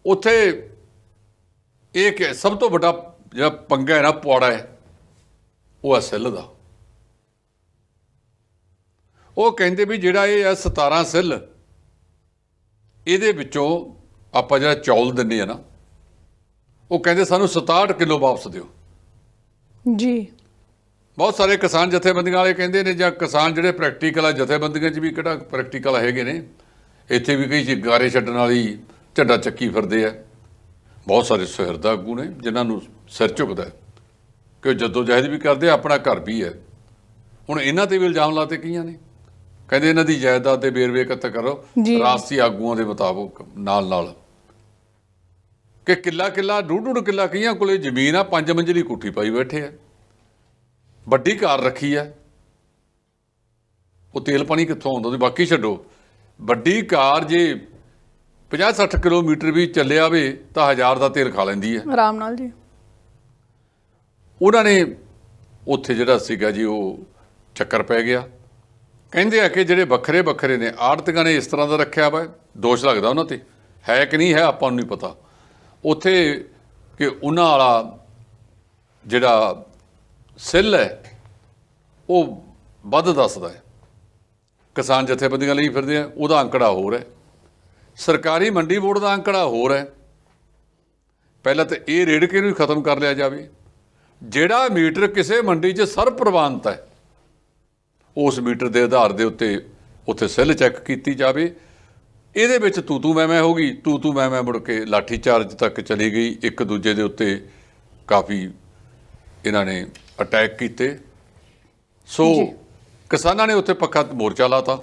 ਉੱਥੇ ਇਹ ਕਿ ਸਭ ਤੋਂ ਵੱਡਾ ਜਿਹੜਾ ਪੰਗਾ ਹੈ ਨਾ, ਪੁਆੜਾ ਹੈ, ਉਹ ਹੈ ਸੈੱਲ ਦਾ। ਉਹ ਕਹਿੰਦੇ ਵੀ ਜਿਹੜਾ ਇਹ ਹੈ 17 ਸੈੱਲ, ਇਹਦੇ ਵਿੱਚੋਂ ਆਪਾਂ ਜਿਹੜਾ ਚੌਲ ਦਿੰਦੇ ਆ ਨਾ ਉਹ ਕਹਿੰਦੇ ਸਾਨੂੰ 67 ਕਿਲੋ ਵਾਪਸ ਦਿਓ। ਜੀ। ਬਹੁਤ ਸਾਰੇ ਕਿਸਾਨ ਜਥੇਬੰਦੀਆਂ ਵਾਲੇ ਕਹਿੰਦੇ ਨੇ ਜਾਂ ਕਿਸਾਨ ਜਿਹੜੇ ਪ੍ਰੈਕਟੀਕਲ ਆ ਜਥੇਬੰਦੀਆਂ 'ਚ ਵੀ ਕਿਹੜਾ ਪ੍ਰੈਕਟੀਕਲ ਹੈਗੇ ਨੇ। ਇੱਥੇ ਵੀ ਕਈ ਗਾਰੇ ਛੱਡਣ ਵਾਲੀ ਝੰਡਾ ਚੱਕੀ ਫਿਰਦੇ ਆ। ਬਹੁਤ ਸਾਰੇ ਸੁਹਿਰਦਾ ਆਗੂ ਨੇ ਜਿਨ੍ਹਾਂ ਨੂੰ ਸਿਰ ਝੁਕਦਾ ਕਿ ਉਹ ਜਦੋਂ ਜਹਿਦ ਵੀ ਕਰਦੇ ਆਪਣਾ ਘਰ ਵੀ ਹੈ। ਹੁਣ ਇਹਨਾਂ ਤੇ ਵੀ ਇਲਜ਼ਾਮ ਲਾਤੇ ਕਈਆਂ ਨੇ। ਕਹਿੰਦੇ ਇਹਨਾਂ ਦੀ ਜਾਇਦਾਦ ਦੇ ਵੇਰਵੇ ਇਕੱਠੇ ਕਰੋ। ਰਾਸਤੀ ਆਗੂਆਂ ਦੇ ਮੁਤਾਬਕ ਨਾਲ ਨਾਲ ਕਿ ਕਿੱਲਾ ਕਿੱਲਾ ਡੂਢ ਡੂਢ ਕਿੱਲਾ ਕਈਆਂ ਕੋਲੇ ਜ਼ਮੀਨ ਆ ਪੰਜ ਮੰਜ਼ਲੀ ਕੋਠੀ ਪਾਈ ਬੈਠੇ ਆ। ਵੱਡੀ ਕਾਰ ਰੱਖੀ ਆ। ਉਹ ਤੇਲ ਪਾਣੀ ਕਿੱਥੋਂ ਆਉਂਦਾ ਉਹਦੀ ਬਾਕੀ ਛੱਡੋ। ਵੱਡੀ ਕਾਰ ਜੇ 50-60 ਕਿਲੋਮੀਟਰ ਵੀ ਚੱਲਿਆ ਵੇ ਤਾਂ ਹਜ਼ਾਰ ਦਾ ਤੇਲ ਖਾ ਲੈਂਦੀ ਹੈ ਆਰਾਮ ਨਾਲ ਜੀ। ਉਹਨਾਂ ਨੇ ਉੱਥੇ ਜਿਹੜਾ ਸੀਗਾ ਜੀ ਉਹ ਚੱਕਰ ਪੈ ਗਿਆ। ਕਹਿੰਦੇ ਆ ਕਿ ਜਿਹੜੇ ਵੱਖਰੇ ਵੱਖਰੇ ਨੇ ਆੜਤੀਆਂ ਨੇ ਇਸ ਤਰ੍ਹਾਂ ਦਾ ਰੱਖਿਆ ਵਾ। ਦੋਸ਼ ਲੱਗਦਾ ਉਹਨਾਂ ਤੇ। ਹੈ ਕਿ ਨਹੀਂ ਹੈ ਆਪਾਂ ਨੂੰ ਨਹੀਂ ਪਤਾ। ਉੱਥੇ ਕਿ ਉਹਨਾਂ ਵਾਲਾ ਜਿਹੜਾ ਸਿੱਲ ਹੈ, ਉਹ ਵੱਧ ਦੱਸਦਾ ਹੈ। ਕਿਸਾਨ ਜਥੇਬੰਦੀਆਂ ਲਈ ਫਿਰਦੇ ਆ, ਉਹਦਾ ਅੰਕੜਾ ਹੋਰ ਹੈ। ਸਰਕਾਰੀ ਮੰਡੀ ਬੋਰਡ ਦਾ ਅੰਕੜਾ ਹੋਰ ਹੈ। ਪਹਿਲਾਂ ਤਾਂ ਇਹ ਰੇੜ ਕੇ ਨੂੰ ਹੀ ਖਤਮ ਕਰ ਲਿਆ ਜਾਵੇ। ਜਿਹੜਾ ਮੀਟਰ ਕਿਸੇ ਮੰਡੀ 'ਚ ਸਰਪ੍ਰਵਾਨਤ ਹੈ, ਉਸ ਮੀਟਰ ਦੇ ਆਧਾਰ ਦੇ ਉੱਤੇ ਉੱਥੇ ਸੈੱਲ ਚੈੱਕ ਕੀਤੀ ਜਾਵੇ। ਇਹਦੇ ਵਿੱਚ ਤੂ ਤੂ ਮੈਂ ਮੈਂ ਹੋ ਗਈ ਤੂ ਤੂ ਮੈਂ ਮੈਂ ਮੁੜ ਕੇ ਲਾਠੀ ਚਾਰਜ ਤੱਕ ਚਲੀ ਗਈ। ਇੱਕ ਦੂਜੇ ਦੇ ਉੱਤੇ ਕਾਫੀ ਇਹਨਾਂ ਨੇ ਅਟੈਕ ਕੀਤੇ। ਸੋ ਕਿਸਾਨਾਂ ਨੇ ਉੱਥੇ ਪੱਕਾ ਮੋਰਚਾ ਲਾਤਾ।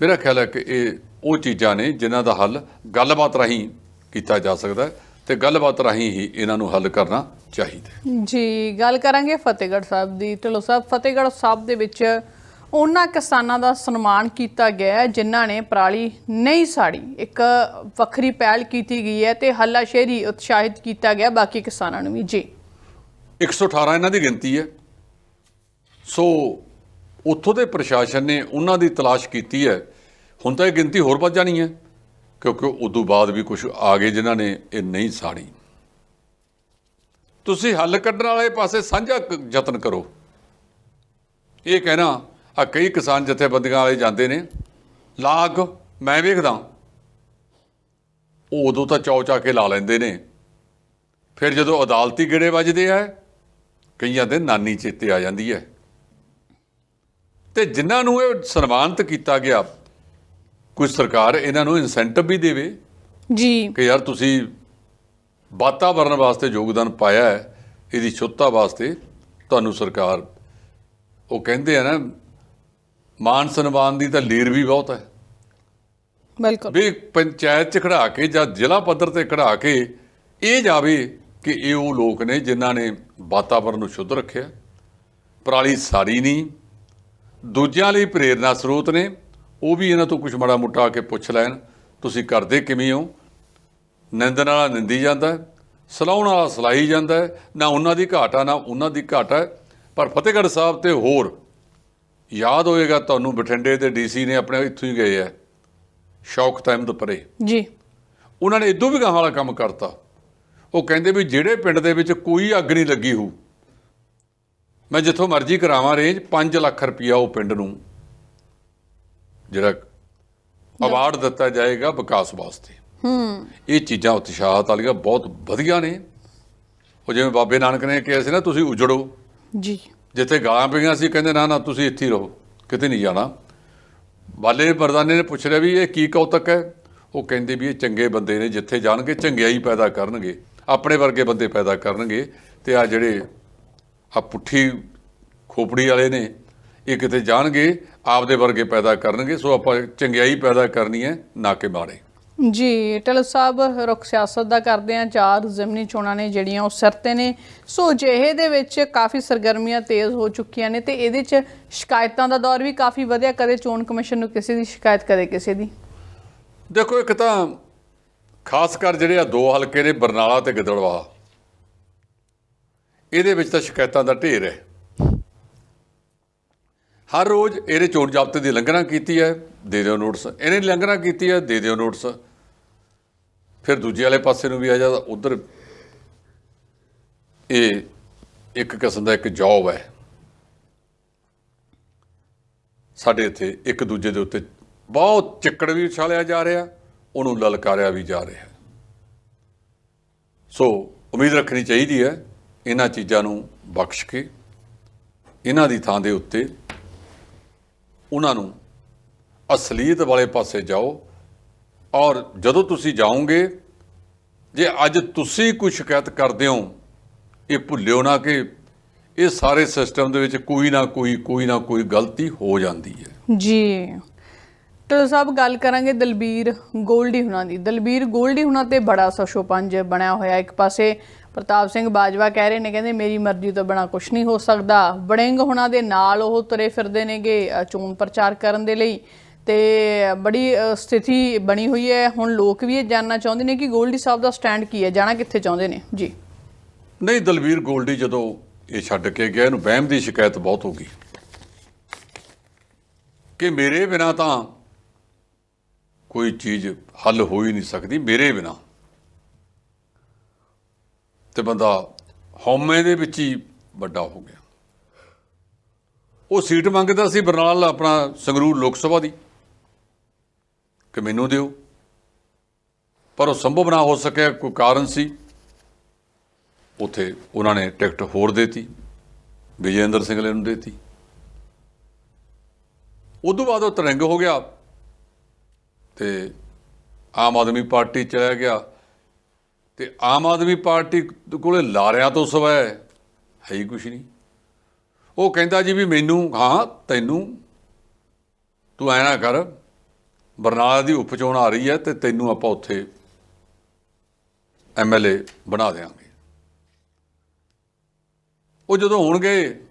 ਮੇਰਾ ਖਿਆਲ ਹੈ ਕਿ ਇਹ ਉਹ ਚੀਜ਼ਾਂ ਨੇ ਜਿਨ੍ਹਾਂ ਦਾ ਹੱਲ ਗੱਲਬਾਤ ਰਾਹੀਂ ਕੀਤਾ ਜਾ ਸਕਦਾ ਹੈ ਤੇ ਗੱਲਬਾਤ ਰਾਹੀਂ ਹੀ ਇਹਨਾਂ ਨੂੰ ਹੱਲ ਕਰਨਾ ਚਾਹੀਦਾ ਜੀ ਗੱਲ ਕਰਾਂਗੇ ਫਤਿਹਗੜ੍ਹ ਸਾਹਿਬ ਦੀ। ਢਿੱਲੋਂ ਸਾਹਿਬ ਫਤਿਹਗੜ੍ਹ ਸਾਹਿਬ ਦੇ ਵਿੱਚ ਉਹਨਾਂ ਕਿਸਾਨਾਂ ਦਾ ਸਨਮਾਨ ਕੀਤਾ ਗਿਆ ਹੈ, ਜਿਨ੍ਹਾਂ ਨੇ ਪਰਾਲੀ ਨਹੀਂ ਸਾੜੀ। ਇੱਕ ਵੱਖਰੀ ਪਹਿਲ ਕੀਤੀ ਗਈ ਹੈ ਤੇ ਹੱਲਾਸ਼ੇਰੀ ਉਤਸ਼ਾਹਿਤ ਕੀਤਾ ਗਿਆ, ਬਾਕੀ ਕਿਸਾਨਾਂ ਨੂੰ ਵੀ। ਜੀ। 118 ਇਹਨਾਂ ਦੀ ਗਿਣਤੀ ਹੈ। ਸੋ ਉੱਥੋਂ ਦੇ ਪ੍ਰਸ਼ਾਸਨ ਨੇ ਉਹਨਾਂ ਦੀ ਤਲਾਸ਼ ਕੀਤੀ ਹੈ। ਹੁਣ ਤਾਂ ਇਹ ਗਿਣਤੀ ਹੋਰ ਵੱਧ ਜਾਣੀ ਹੈ, ਕਿਉਂਕਿ ਉਦੋਂ ਬਾਅਦ ਵੀ ਕੁਝ ਆ ਗਏ ਜਿਨ੍ਹਾਂ ਨੇ ਇਹ ਨਹੀਂ ਸਾੜੀ। ਤੁਸੀਂ ਹੱਲ ਕੱਢਣ ਵਾਲੇ ਪਾਸੇ ਸਾਂਝਾ ਯਤਨ ਕਰੋ। ਇਹ ਕਹਿਣਾ ਆ ਕਈ ਕਿਸਾਨ ਜਥੇਬੰਦੀਆਂ ਵਾਲੇ ਜਾਂਦੇ ਨੇ ਲਾਗ ਮੈਂ ਵੇਖਦਾ ਉਹ ਉਦੋਂ ਤਾਂ ਚੌ ਚਾ ਕੇ ਲਾ ਲੈਂਦੇ ਨੇ। ਫਿਰ ਜਦੋਂ ਅਦਾਲਤੀ ਗੇੜੇ ਵੱਜਦੇ ਆ ਕਈਆਂ ਦੇ ਨਾਨੀ ਚੇਤੇ ਆ ਜਾਂਦੀ ਹੈ। ਤੇ ਜਿਨ੍ਹਾਂ ਨੂੰ ਇਹ ਸਨਮਾਨਿਤ ਕੀਤਾ ਗਿਆ ਕੋਈ ਸਰਕਾਰ ਇਹਨਾਂ ਨੂੰ ਇਨਸੈਂਟਿਵ ਵੀ ਦੇਵੇ ਜੀ। ਕਿ ਯਾਰ ਤੁਸੀਂ ਵਾਤਾਵਰਣ ਵਾਸਤੇ ਯੋਗਦਾਨ ਪਾਇਆ ਹੈ ਇਹਦੀ ਸ਼ੁੱਧਤਾ ਵਾਸਤੇ ਤੁਹਾਨੂੰ ਸਰਕਾਰ ਉਹ ਕਹਿੰਦੇ ਆ ਨਾ ਮਾਨ ਸਨਮਾਨ ਦੀ ਤਾਂ ਲੀਰ ਵੀ ਬਹੁਤ ਹੈ ਬਿਲਕੁਲ ਵੀ ਪੰਚਾਇਤ ਚ ਖੜਾ ਕੇ ਜਾਂ ਜ਼ਿਲ੍ਹਾ ਪੱਧਰ ਤੇ ਖੜਾ ਕੇ ਇਹ ਜਾਵੇ ਕਿ ਇਹ ਉਹ ਲੋਕ ਨੇ ਜਿਨ੍ਹਾਂ ਨੇ ਵਾਤਾਵਰਣ ਨੂੰ ਸ਼ੁੱਧ ਰੱਖਿਆ ਪਰਾਲੀ ਸਾਰੀ ਨਹੀਂ ਦੂਜਿਆਂ ਲਈ ਪ੍ਰੇਰਨਾ ਸਰੋਤ ਨੇ ਉਹ ਵੀ ਇਹਨਾਂ ਤੋਂ ਕੁਝ ਮਾੜਾ ਮੋਟਾ ਆ ਕੇ ਪੁੱਛ ਲੈਣ ਤੁਸੀਂ ਕਰਦੇ ਕਿਵੇਂ ਹੋ ਨਿੰਦਣ ਵਾਲਾ ਨਿੰਦੀ ਜਾਂਦਾ ਹੈ, ਸਲਾਹੁਣ ਵਾਲਾ ਸਲਾਹੀ ਜਾਂਦਾ। ਨਾ ਉਹਨਾਂ ਦੀ ਘਾਟ ਨਾ ਉਹਨਾਂ ਦੀ ਘਾਟ ਪਰ ਫਤਿਹਗੜ੍ਹ ਸਾਹਿਬ ਤੇ ਹੋਰ ਯਾਦ ਹੋਏਗਾ ਤੁਹਾਨੂੰ ਬਠਿੰਡੇ ਦੇ ਡੀਸੀ ਨੇ ਆਪਣੇ ਇੱਥੋਂ ਹੀ ਗਏ ਹੈ ਸ਼ੌਕ ਅਹਿਮਦ ਪਰੇ। ਜੀ। ਉਹਨਾਂ ਨੇ ਇਦੋਂ ਵੀ ਗਾਹਾਂ ਵਾਲਾ ਕੰਮ ਕਰਤਾ। ਉਹ ਕਹਿੰਦੇ ਵੀ ਜਿਹੜੇ ਪਿੰਡ ਦੇ ਵਿੱਚ ਕੋਈ ਅੱਗ ਨਹੀਂ ਲੱਗੀ ਹੋ ਮੈਂ ਜਿੱਥੋਂ ਮਰਜ਼ੀ ਕਰਾਵਾਂ ਰੇਂਜ 5 ਲੱਖ ਰੁਪਇਆ ਉਹ ਪਿੰਡ ਨੂੰ ਜਿਹੜਾ ਅਵਾਰਡ ਦਿੱਤਾ ਜਾਏਗਾ ਵਿਕਾਸ ਵਾਸਤੇ। ਹੂੰ। ਇਹ ਚੀਜ਼ਾਂ ਉਤਸ਼ਾਹਤ ਵਾਲੀਆਂ ਬਹੁਤ ਵਧੀਆ ਨੇ। ਉਹ ਜਿਵੇਂ ਬਾਬੇ ਨਾਨਕ ਨੇ ਕਿਹਾ ਸੀ ਨਾ ਤੁਸੀਂ ਉਜੜੋ। ਜੀ। ਜਿੱਥੇ ਗਾਲਾਂ ਪਈਆਂ ਸੀ, ਕਹਿੰਦੇ ਨਾ ਨਾ, ਤੁਸੀਂ ਇੱਥੇ ਹੀ ਰਹੋ, ਕਿਤੇ ਨਹੀਂ ਜਾਣਾ। ਬਾਲੇ ਮਰਦਾਨੇ ਨੇ ਪੁੱਛ ਲਿਆ ਵੀ ਇਹ ਕੀ ਕੌਤਕ ਹੈ? ਉਹ ਕਹਿੰਦੇ ਵੀ ਇਹ ਚੰਗੇ ਬੰਦੇ ਨੇ, ਜਿੱਥੇ ਜਾਣਗੇ ਚੰਗਿਆਈ ਪੈਦਾ ਕਰਨਗੇ, ਆਪਣੇ ਵਰਗੇ ਬੰਦੇ ਪੈਦਾ ਕਰਨਗੇ। ਤੇ ਆ ਜਿਹੜੇ ਆ ਪੁੱਠੀ ਖੋਪੜੀ ਵਾਲੇ ਨੇ, ਇਹ ਕਿਤੇ ਜਾਣਗੇ, ਆਪਦੇ ਵਰਗੇ ਪੈਦਾ ਕਰਨਗੇ, ਸੋ ਆਪਾਂ ਚੰਗਿਆਈ ਪੈਦਾ ਕਰਨੀ ਹੈ, ਨਾ ਕਿ ਮਾੜੇ। ਜੀ, ਢਿੱਲੋਂ ਸਾਹਿਬ, ਰੁਖ ਸਿਆਸਤ ਦਾ ਕਰਦੇ ਆ ਚਾਰ ਜ਼ਿਮਨੀ ਚੋਣਾਂ ਨੇ ਜਿਹੜੀਆਂ ਉਹ ਸਿਰ ਤੇ ਨੇ। ਸੋ ਜਿਹੇ ਦੇ ਵਿੱਚ ਕਾਫੀ ਸਰਗਰਮੀਆਂ ਤੇਜ਼ ਹੋ ਚੁੱਕੀਆਂ ਨੇ ਤੇ ਇਹਦੇ 'ਚ ਸ਼ਿਕਾਇਤਾਂ ਦਾ ਦੌਰ ਵੀ ਕਾਫੀ ਵਧਿਆ। ਕਦੇ ਚੋਣ ਕਮਿਸ਼ਨ ਨੂੰ ਕਿਸੇ ਦੀ ਸ਼ਿਕਾਇਤ, ਕਦੇ ਕਿਸੇ ਦੀ। ਦੇਖੋ, ਇੱਕ ਤਾਂ ਖਾਸ ਕਰ ਜਿਹੜੇ ਆ ਦੋ ਹਲਕੇ ਨੇ, ਬਰਨਾਲਾ ਤੇ ਗਿੱਦੜਵਾ ਇਹਦੇ ਵਿੱਚ ਤਾਂ ਸ਼ਿਕਾਇਤਾਂ ਦਾ ਢੇਰ ਹੈ। ਹਰ ਰੋਜ਼ ਇਹਨੇ ਚੋਣ ਜ਼ਾਬਤੇ ਦੀ ਲੰਘਣਾ ਕੀਤੀ ਹੈ, ਦੇ ਦਿਓ ਨੋਟਿਸ। ਇਹਨੇ ਉਲੰਘਣਾ ਕੀਤੀ ਹੈ, ਦੇ ਦਿਓ ਨੋਟਿਸ। ਫਿਰ ਦੂਜੇ ਵਾਲੇ ਪਾਸੇ ਨੂੰ ਵੀ ਆ ਜਾਂਦਾ ਉਧਰ ਇਹ ਇੱਕ ਕਿਸਮ ਦਾ ਇੱਕ ਜੌਬ ਹੈ। ਸਾਡੇ ਇੱਥੇ ਇੱਕ ਦੂਜੇ ਦੇ ਉੱਤੇ ਬਹੁਤ ਚਿੱਕੜ ਵੀ ਉਛਾਲਿਆ ਜਾ ਰਿਹਾ, ਉਹਨੂੰ ਲਲਕਾਰਿਆ ਵੀ ਜਾ ਰਿਹਾ। ਸੋ ਉਮੀਦ ਰੱਖਣੀ ਚਾਹੀਦੀ ਹੈ, ਇਹਨਾਂ ਚੀਜ਼ਾਂ ਨੂੰ ਬਖਸ਼ ਕੇ, ਇਹਨਾਂ ਦੀ ਥਾਂ ਦੇ ਉੱਤੇ ਉਹਨਾਂ ਨੂੰ ਅਸਲੀਅਤ ਵਾਲੇ ਪਾਸੇ ਜਾਓ ਔਰ ਜਦੋਂ ਤੁਸੀਂ ਜਾਓਗੇ, ਜੇ ਅੱਜ ਤੁਸੀਂ ਕੋਈ ਸ਼ਿਕਾਇਤ ਕਰਦੇ ਹੋ, ਇਹ ਭੁੱਲਿਓ ਨਾ ਕਿ ਇਹ ਸਾਰੇ ਸਿਸਟਮ ਦੇ ਵਿੱਚ ਕੋਈ ਨਾ ਕੋਈ ਕੋਈ ਨਾ ਕੋਈ ਗਲਤੀ ਹੋ ਜਾਂਦੀ ਹੈ। ਜੀ। ਢਿੱਲੋਂ ਸਾਹਿਬ ਗੱਲ ਕਰਾਂਗੇ ਦਲਬੀਰ ਗੋਲਡੀ ਹੁਣਾਂ ਦੀ। ਦਲਬੀਰ ਗੋਲਡੀ ਹੁਣਾਂ ਤੇ ਬੜਾ ਸਸ਼ੋਪੰਜ ਬਣਿਆ ਹੋਇਆ ਇੱਕ ਪਾਸੇ। ਪ੍ਰਤਾਪ ਸਿੰਘ ਬਾਜਵਾ ਕਹਿ ਰਹੇ ਨੇ, ਕਹਿੰਦੇ ਮੇਰੀ ਮਰਜ਼ੀ ਤੋਂ ਬਿਨਾ ਕੁਝ ਨਹੀਂ ਹੋ ਸਕਦਾ। ਵੜਿੰਗ ਹੁਣਾਂ ਦੇ ਨਾਲ ਉਹ ਤੁਰੇ ਫਿਰਦੇ ਨੇਗੇ ਚੋਣ ਪ੍ਰਚਾਰ ਕਰਨ ਦੇ ਲਈ। ਤੇ ਬੜੀ ਸਥਿਤੀ ਬਣੀ ਹੋਈ ਹੈ। ਹੁਣ ਲੋਕ ਵੀ ਇਹ ਜਾਨਣਾ ਚਾਹੁੰਦੇ ਨੇ ਕਿ ਗੋਲਡੀ ਸਾਹਿਬ ਦਾ ਸਟੈਂਡ ਕੀ ਹੈ? ਜਾਣਾ ਕਿੱਥੇ ਚਾਹੁੰਦੇ ਨੇ? ਜੀ। ਨਹੀਂ, ਦਲਵੀਰ ਗੋਲਡੀ ਜਦੋਂ ਇਹ ਛੱਡ ਕੇ ਗਿਆ, ਇਹਨੂੰ ਵਹਿਮ ਦੀ ਸ਼ਿਕਾਇਤ ਬਹੁਤ ਹੋ ਗਈ। ਕਿ ਮੇਰੇ ਬਿਨਾ ਤਾਂ ਕੋਈ ਚੀਜ਼ ਹੱਲ ਹੋ ਹੀ ਨਹੀਂ ਸਕਦੀ, ਮੇਰੇ ਬਿਨਾ। ਤੇ ਬੰਦਾ ਹਉਮੈ ਦੇ ਵਿੱਚ ਹੀ ਵੱਡਾ ਹੋ ਗਿਆ। ਉਹ ਸੀਟ ਮੰਗਦਾ ਸੀ ਬਰਨਾਲ, ਆਪਣਾ ਸੰਗਰੂਰ ਲੋਕ ਸਭਾ ਦੀ। ਕਿ ਮੈਨੂੰ ਦਿਓ। ਪਰ ਉਹ ਸੰਭਵ ਨਾ ਹੋ ਸਕਿਆ, ਕੋਈ ਕਾਰਨ ਸੀ। ਉਥੇ ਉਹਨਾਂ ਨੇ ਟਿਕਟ ਹੋਰ ਦੇਤੀ, ਵਿਜੇਂਦਰ ਸਿੰਘਲੇ ਨੂੰ ਦੇਤੀ। ਉਦੋਂ ਬਾਅਦ ਉਹ ਤਰੰਗ ਹੋ ਗਿਆ ਤੇ ਆਮ ਆਦਮੀ ਪਾਰਟੀ ਚਲਾ ਗਿਆ ਤੇ ਆਮ ਆਦਮੀ ਪਾਰਟੀ ਕੋਲੇ ਲਾਰਿਆਂ ਤੋਂ ਸਵੈ ਹੈ ਹੀ ਕੁਛ ਨਹੀਂ। ਉਹ ਕਹਿੰਦਾ ਜੀ ਵੀ ਮੈਨੂੰ, ਹਾਂ, ਤੈਨੂੰ, ਤੂੰ ਐ ਨਾ ਕਰ ਬਰਨਾਲਾ ਦੀ ਉਪ ਚੋਣ ਆ ਰਹੀ ਹੈ ਤੇ ਤੈਨੂੰ ਆਪਾਂ ਉੱਥੇ ਐਮਐਲਏ ਬਣਾ ਦੇਵਾਂਗੇ ਉਹ ਜਦੋਂ ਹੋਣਗੇ,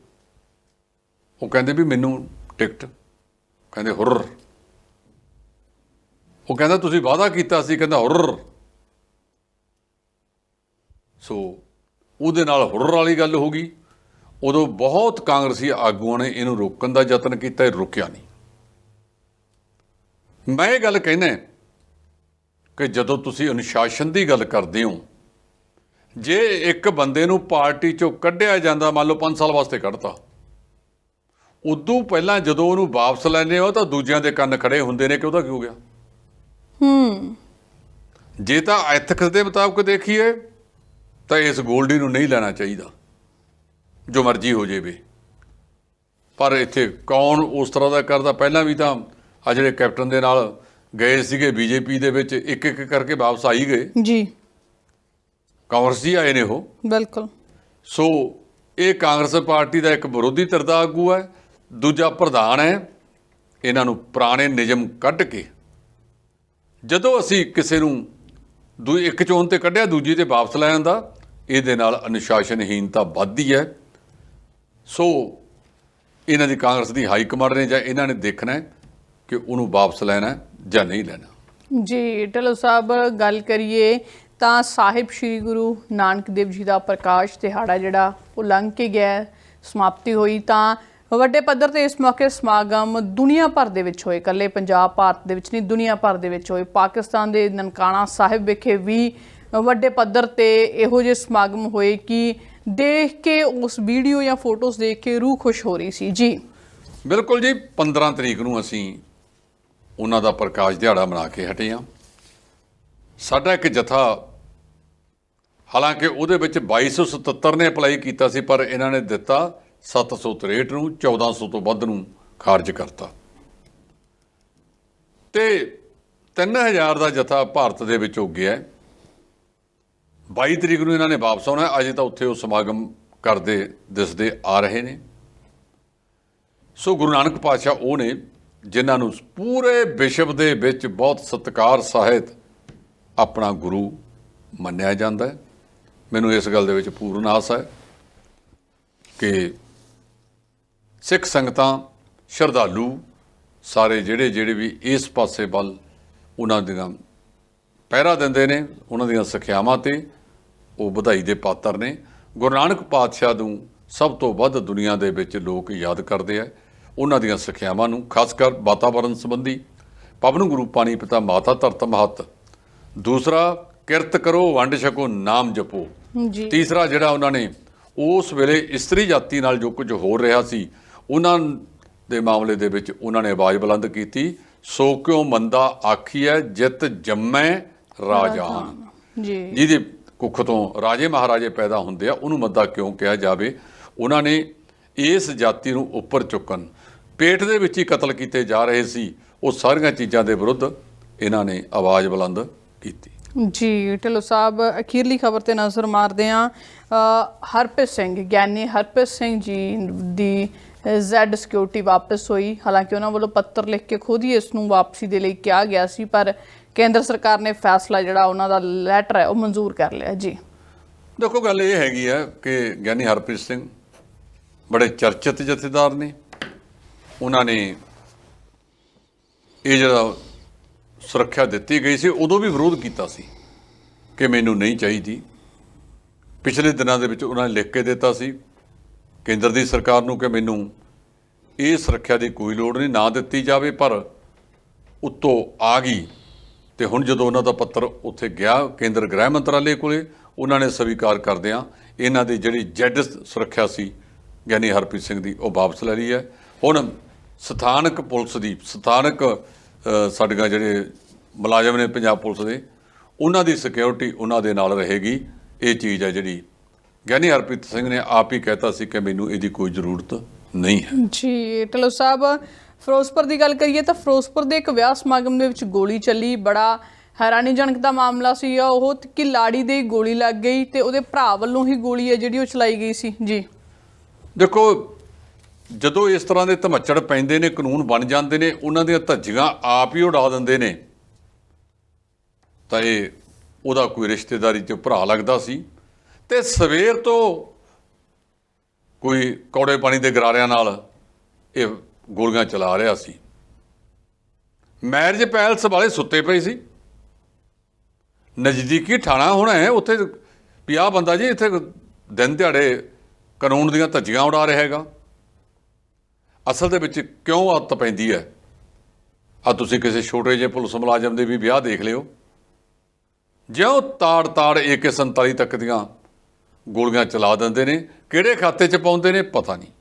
ਉਹ ਕਹਿੰਦੇ ਵੀ ਮੈਨੂੰ ਟਿਕਟ, ਕਹਿੰਦੇ ਹੁਰਰ। ਉਹ ਕਹਿੰਦਾ ਤੁਸੀਂ ਵਾਅਦਾ ਕੀਤਾ ਸੀ, ਕਹਿੰਦਾ ਹੁਰਰ। ਸੋ ਉਹਦੇ ਨਾਲ ਹੁਰਰ ਵਾਲੀ ਗੱਲ ਹੋ ਗਈ। ਉਦੋਂ ਬਹੁਤ ਕਾਂਗਰਸੀ ਆਗੂਆਂ ਨੇ ਇਹਨੂੰ ਰੋਕਣ ਦਾ ਯਤਨ ਕੀਤਾ, ਇਹ ਰੁਕਿਆ ਨਹੀਂ। ਮੈਂ ਇਹ ਗੱਲ ਕਹਿੰਦਾ ਕਿ ਜਦੋਂ ਤੁਸੀਂ ਅਨੁਸ਼ਾਸਨ ਦੀ ਗੱਲ ਕਰਦੇ ਹੋ ਜੇ ਇੱਕ ਬੰਦੇ ਨੂੰ ਪਾਰਟੀ ਚੋਂ ਕੱਢਿਆ ਜਾਂਦਾ ਮੰਨ ਲਓ 5 ਸਾਲ ਵਾਸਤੇ ਕੱਢਤਾ ਉਦੋਂ ਪਹਿਲਾਂ ਜਦੋਂ ਉਹਨੂੰ ਵਾਪਸ ਲੈਣੇ ਹੋ ਤਾਂ ਦੂਜਿਆਂ ਦੇ ਕੰਨ ਖੜੇ ਹੁੰਦੇ ਨੇ ਕਿ ਉਹਦਾ ਕੀ ਹੋ ਗਿਆ? ਹੂੰ। ਜੇ ਤਾਂ ਐਥਿਕਸ ਦੇ ਮੁਤਾਬਕ ਦੇਖੀਏ ਤਾਂ ਇਸ ਗੋਲਡੀ ਨੂੰ ਨਹੀਂ ਲੈਣਾ ਚਾਹੀਦਾ ਜੋ ਮਰਜ਼ੀ ਹੋ ਜਾਵੇ। ਪਰ ਇੱਥੇ ਕੌਣ ਉਸ ਤਰ੍ਹਾਂ ਦਾ ਕਰਦਾ? ਪਹਿਲਾਂ ਵੀ ਤਾਂ ਆ ਜਿਹੜੇ ਕੈਪਟਨ ਦੇ ਨਾਲ ਗਏ ਸੀਗੇ ਬੀਜੇਪੀ ਦੇ ਵਿੱਚ ਇੱਕ ਇੱਕ ਕਰਕੇ ਵਾਪਸ ਆਈ ਗਏ। ਜੀ। ਕਾਂਗਰਸ ਜੀ ਆਏ ਨੇ ਉਹ। ਬਿਲਕੁਲ। ਸੋ ਇਹ ਕਾਂਗਰਸ ਪਾਰਟੀ ਦਾ ਇੱਕ ਵਿਰੋਧੀ ਧਿਰ ਦਾ ਆਗੂ ਹੈ ਦੂਜਾ ਪ੍ਰਧਾਨ ਹੈ। ਇਹਨਾਂ ਨੂੰ ਪੁਰਾਣੇ ਨਿਯਮ ਕੱਢ ਕੇ ਜਦੋਂ ਅਸੀਂ ਕਿਸੇ ਨੂੰ ਦੂ ਇੱਕ ਚੋਣ ਤੇ ਕੱਢਿਆ ਦੂਜੀ ਤੇ ਵਾਪਸ ਲੈ ਜਾਂਦਾ ਇਹਦੇ ਨਾਲ ਅਨੁਸ਼ਾਸਨਹੀਨਤਾ ਵੱਧਦੀ ਹੈ। ਸੋ ਇਹਨਾਂ ਦੀ ਕਾਂਗਰਸ ਦੀ ਹਾਈ ਕਮਾਂਡ ਨੇ ਜਾਂ ਇਹਨਾਂ ਨੇ ਦੇਖਣਾ ਹੈ ਕਿ ਉਹਨੂੰ ਵਾਪਸ ਲੈਣਾ ਜਾਂ ਨਹੀਂ ਲੈਣਾ। ਜੀ ਢਿੱਲੋਂ ਸਾਹਿਬ ਗੱਲ ਕਰੀਏ ਤਾਂ ਸਾਹਿਬ ਸ੍ਰੀ ਗੁਰੂ ਨਾਨਕ ਦੇਵ ਜੀ ਦਾ ਪ੍ਰਕਾਸ਼ ਦਿਹਾੜਾ ਜਿਹੜਾ ਉਹ ਲੰਘ ਕੇ ਗਿਆ ਸਮਾਪਤੀ ਹੋਈ ਤਾਂ ਵੱਡੇ ਪੱਧਰ ਤੇ ਇਸ ਮੌਕੇ ਸਮਾਗਮ ਦੁਨੀਆ ਭਰ ਦੇ ਵਿੱਚ ਹੋਏ। ਇਕੱਲੇ ਪੰਜਾਬ ਭਾਰਤ ਦੇ ਵਿੱਚ ਨਹੀਂ ਦੁਨੀਆ ਭਰ ਦੇ ਵਿੱਚ ਹੋਏ। ਪਾਕਿਸਤਾਨ ਦੇ ਨਨਕਾਣਾ ਸਾਹਿਬ ਵਿਖੇ ਵੀ ਵੱਡੇ ਪੱਧਰ ਤੇ ਇਹੋ ਜਿਹੇ ਸਮਾਗਮ ਹੋਏ ਕਿ ਦੇਖ ਕੇ ਉਸ ਵੀਡੀਓ ਜਾਂ ਫੋਟੋਜ਼ ਦੇਖ ਕੇ ਰੂਹ ਖੁਸ਼ ਹੋ ਰਹੀ ਸੀ। ਜੀ। ਬਿਲਕੁਲ ਜੀ 15 ਤਰੀਕ ਨੂੰ ਅਸੀਂ ਉਹਨਾਂ ਦਾ ਪ੍ਰਕਾਸ਼ ਦਿਹਾੜਾ ਮਨਾ ਕੇ ਹਟੇ ਹਾਂ ਸਾਡਾ ਇੱਕ ਜਥਾ, ਹਾਲਾਂਕਿ ਉਹਦੇ ਵਿੱਚ 2277 ਨੇ ਅਪਲਾਈ ਕੀਤਾ ਸੀ, ਪਰ ਇਹਨਾਂ ਨੇ ਦਿੱਤਾ 763 ਨੂੰ 1400 ਤੋਂ ਵੱਧ ਨੂੰ ਖਾਰਜ ਕਰਤਾ। ਤੇ 3000 ਦਾ ਜਥਾ ਭਾਰਤ ਦੇ ਵਿੱਚ ਉੱਗਿਆ ਹੈ। 22 ਤਰੀਕ ਨੂੰ ਇਹਨਾਂ ਨੇ ਵਾਪਸ ਆਉਣਾ ਅਜੇ ਤਾਂ ਉੱਥੇ ਉਹ ਸਮਾਗਮ ਕਰਦੇ, ਦਿਸਦੇ ਆ ਰਹੇ ਨੇ। ਸੋ ਗੁਰੂ ਨਾਨਕ ਪਾਤਸ਼ਾਹ ਉਹ ਨੇ ਜਿਨ੍ਹਾਂ ਨੂੰ ਪੂਰੇ ਵਿਸ਼ਵ ਦੇ ਵਿੱਚ ਬਹੁਤ ਸਤਿਕਾਰ ਸਾਹਿਤ ਆਪਣਾ ਗੁਰੂ ਮੰਨਿਆ ਜਾਂਦਾ ਹੈ। ਮੈਨੂੰ ਇਸ ਗੱਲ ਦੇ ਵਿੱਚ ਪੂਰਨ ਆਸ ਹੈ ਕਿ ਸਿੱਖ ਸੰਗਤਾਂ, ਸ਼ਰਧਾਲੂ ਸਾਰੇ ਜਿਹੜੇ ਜਿਹੜੇ ਵੀ ਇਸ ਪਾਸੇ ਵੱਲ ਉਹਨਾਂ ਦੀਆਂ ਪਹਿਰਾ ਦਿੰਦੇ ਨੇ, ਉਹਨਾਂ ਦੀਆਂ ਸਿੱਖਿਆਵਾਂ ਤੇ ਉਹ ਵਧਾਈ ਦੇ ਪਾਤਰ ਨੇ। ਗੁਰੂ ਨਾਨਕ ਪਾਤਸ਼ਾਹ ਨੂੰ ਸਭ ਤੋਂ ਵੱਧ ਦੁਨੀਆ ਦੇ ਵਿੱਚ ਲੋਕ ਯਾਦ ਕਰਦੇ ਆ। ਉਹਨਾਂ ਦੀਆਂ ਸਿੱਖਿਆਵਾਂ ਨੂੰ ਖਾਸ ਕਰ ਵਾਤਾਵਰਣ ਸੰਬੰਧੀ ਪਵਨ ਗੁਰੂ ਪਾਣੀ ਪਿਤਾ ਮਾਤਾ ਧਰਤ ਮਹਤ। ਦੂਸਰਾ ਕਿਰਤ ਕਰੋ ਵੰਡ ਛਕੋ ਨਾਮ ਜਪੋ। ਜੀ। ਤੀਸਰਾ ਜਿਹੜਾ ਉਹਨਾਂ ਨੇ ਉਸ ਵੇਲੇ ਇਸਤਰੀ ਜਾਤੀ ਨਾਲ ਜੋ ਕੁਝ ਹੋ ਰਿਹਾ ਸੀ ਉਹਨਾਂ ਦੇ ਮਾਮਲੇ ਦੇ ਵਿੱਚ ਉਹਨਾਂ ਨੇ ਆਵਾਜ਼ ਬੁਲੰਦ ਕੀਤੀ ਸੋ ਕਿਉ ਮੰਦਾ ਆਖੀਐ ਜਿਤ ਜੰਮੈ ਰਾਜਾਨ ਜੀ। ਜਿਹਦੇ ਕੁੱਖ ਤੋਂ ਰਾਜੇ ਮਹਾਰਾਜੇ ਪੈਦਾ ਹੁੰਦੇ ਆ ਉਹਨੂੰ ਮੰਦਾ ਕਿਉਂ ਕਿਹਾ ਜਾਵੇ? ਉਹਨਾਂ ਨੇ ਇਸ ਜਾਤੀ ਨੂੰ ਉੱਪਰ ਚੁੱਕਣ। ਪੇਟ ਦੇ ਵਿੱਚ ਹੀ ਕਤਲ ਕੀਤੇ ਜਾ ਰਹੇ ਸੀ ਉਹ ਸਾਰੀਆਂ ਚੀਜ਼ਾਂ ਦੇ ਵਿਰੁੱਧ ਇਹਨਾਂ ਨੇ ਆਵਾਜ਼ ਬੁਲੰਦ ਕੀਤੀ। ਜੀ ਢਿੱਲੋਂ ਸਾਹਿਬ ਅਖੀਰਲੀ ਖਬਰ ਤੇ ਨਜ਼ਰ ਮਾਰਦੇ ਅ, ਹਰਪ੍ਰੀਤ ਸਿੰਘ ਗਿਆਨੀ ਹਰਪ੍ਰੀਤ ਸਿੰਘ ਜੀ ਦੀ ਜ਼ੈਡ ਸਿਕਿਉਰਿਟੀ ਵਾਪਸ ਹੋਈ। ਹਾਲਾਂਕਿ ਉਹਨਾਂ ਵੱਲੋਂ ਪੱਤਰ ਲਿਖ ਕੇ ਖੁਦ ਹੀ ਇਸ ਨੂੰ ਵਾਪਸੀ ਦੇ ਲਈ ਕਿਹਾ ਗਿਆ ਸੀ ਪਰ ਕੇਂਦਰ ਸਰਕਾਰ ਨੇ ਫੈਸਲਾ ਜਿਹੜਾ ਉਹਨਾਂ ਦਾ ਲੈਟਰ ਹੈ ਉਹ ਮਨਜ਼ੂਰ ਕਰ ਲਿਆ। ਜੀ। ਦੇਖੋ ਗੱਲ ਇਹ ਹੈਗੀ ਆ ਕਿ ਗਿਆਨੀ ਹਰਪ੍ਰੀਤ ਸਿੰਘ ਬੜੇ ਚਰਚਿਤ ਜਥੇਦਾਰ ਨੇ। ਉਹਨਾਂ ਨੇ ਇਹ ਜਿਹੜਾ ਸੁਰੱਖਿਆ ਦਿੱਤੀ ਗਈ ਸੀ, ਉਦੋਂ ਵੀ ਵਿਰੋਧ ਕੀਤਾ ਸੀ ਕਿ ਮੈਨੂੰ ਨਹੀਂ ਚਾਹੀਦੀ। ਪਿਛਲੇ ਦਿਨਾਂ ਦੇ ਵਿੱਚ ਉਹਨਾਂ ਨੇ ਲਿਖ ਕੇ ਦਿੱਤਾ ਸੀ, ਕੇਂਦਰ ਦੀ ਸਰਕਾਰ ਨੂੰ ਕਿ ਮੈਨੂੰ ਇਹ ਸੁਰੱਖਿਆ ਦੀ ਕੋਈ ਲੋੜ ਨਹੀਂ, ਨਾ ਦਿੱਤੀ ਜਾਵੇ, ਪਰ ਉੱਤੋਂ ਆ ਗਈ ਤੇ ਹੁਣ ਜਦੋਂ ਉਹਨਾਂ ਦਾ ਪੱਤਰ ਉੱਥੇ ਗਿਆ ਕੇਂਦਰ ਗ੍ਰਹਿ ਮੰਤਰਾਲੇ ਕੋਲੇ, ਉਹਨਾਂ ਨੇ ਸਵੀਕਾਰ ਕਰਦਿਆਂ ਇਹਨਾਂ ਦੀ ਜਿਹੜੀ ਜੈਡ ਸੁਰੱਖਿਆ ਸੀ ਗਿਆਨੀ ਹਰਪ੍ਰੀਤ ਸਿੰਘ ਦੀ, ਉਹ ਵਾਪਸ ਲੈ ਲਈ ਹੈ। ਹੁਣ ਸਥਾਨਕ ਪੁਲਿਸ ਦੀ ਸਥਾਨਕ ਸਾਡੀਆਂ ਜਿਹੜੇ ਮੁਲਾਜ਼ਮ ਨੇ ਪੰਜਾਬ ਪੁਲਿਸ ਦੇ ਉਹਨਾਂ ਦੀ ਸਿਕਿਉਰਿਟੀ ਉਹਨਾਂ ਦੇ ਨਾਲ ਰਹੇਗੀ। ਇਹ ਚੀਜ਼ ਹੈ ਜਿਹੜੀ ਗਿਆਨੀ ਹਰਪ੍ਰੀਤ ਸਿੰਘ ਨੇ ਆਪ ਹੀ ਕਹਿਤਾ ਸੀ ਕਿ ਮੈਨੂੰ ਇਹਦੀ ਕੋਈ ਜ਼ਰੂਰਤ ਨਹੀਂ ਹੈ। ਜੀ ਢਿੱਲੋਂ ਸਾਹਿਬ ਫਿਰੋਜ਼ਪੁਰ ਦੀ ਗੱਲ ਕਰੀਏ ਤਾਂ ਫਿਰੋਜ਼ਪੁਰ ਦੇ ਇੱਕ ਵਿਆਹ ਸਮਾਗਮ ਦੇ ਵਿੱਚ ਗੋਲੀ ਚੱਲੀ ਬੜਾ ਹੈਰਾਨੀਜਨਕ ਦਾ ਮਾਮਲਾ ਸੀ। ਉਹ ਕਿ ਲਾੜੀ ਦੇ ਗੋਲੀ ਲੱਗ ਗਈ ਤੇ ਉਹਦੇ ਭਰਾ ਵੱਲੋਂ ਹੀ ਗੋਲੀ ਹੈ ਜਿਹੜੀ ਉਹ ਚਲਾਈ ਗਈ ਸੀ। ਜੀ। ਦੇਖੋ ਜਦੋਂ ਇਸ ਤਰ੍ਹਾਂ ਦੇ ਧਮੱਚੜ ਪੈਂਦੇ ਨੇ, ਕਾਨੂੰਨ ਬਣ ਜਾਂਦੇ ਨੇ, ਉਹਨਾਂ ਦੀਆਂ ਧੱਜੀਆਂ ਆਪ ਹੀ ਉਡਾ ਦਿੰਦੇ ਨੇ। ਤਾਂ ਇਹ ਉਹਦਾ ਕੋਈ ਰਿਸ਼ਤੇਦਾਰੀ ਚ ਭਰਾ ਲੱਗਦਾ ਸੀ। ਤੇ ਸਵੇਰ ਤੋਂ ਕੋਈ ਕੌੜੇ ਪਾਣੀ ਦੇ ਗਰਾਰਿਆਂ ਨਾਲ ਇਹ ਗੋਲੀਆਂ ਚਲਾ ਰਿਹਾ ਸੀ। ਮੈਰਿਜ ਪੈਲਸ ਵਾਲੇ ਸੁੱਤੇ ਪਏ ਸੀ। ਨਜ਼ਦੀਕੀ ਥਾਣਾ ਹੋਣਾ ਹੈ ਉੱਥੇ ਵੀ ਆਹ ਬੰਦਾ ਜੀ ਇੱਥੇ ਦਿਨ ਦਿਹਾੜੇ ਕਾਨੂੰਨ ਦੀਆਂ ਧੱਜੀਆਂ ਉਡਾ ਰਿਹਾ ਹੈਗਾ। ਅਸਲ ਦੇ ਵਿੱਚ ਕਿਉਂ ਆਦਤ ਪੈਂਦੀ ਹੈ? ਆ ਤੁਸੀਂ ਕਿਸੇ ਛੋਟੇ ਜਿਹੇ ਪੁਲਿਸ ਮੁਲਾਜ਼ਮ ਦੇ ਵੀ ਵਿਆਹ ਦੇਖ ਲਿਓ। ਜਿਉਂ ਤਾੜ ਤਾੜ AK47 ਤੱਕ ਦੀਆਂ ਗੋਲੀਆਂ ਚਲਾ ਦਿੰਦੇ ਨੇ, ਕਿਹੜੇ ਖਾਤੇ 'ਚ ਪਾਉਂਦੇ ਨੇ ਪਤਾ ਨਹੀਂ।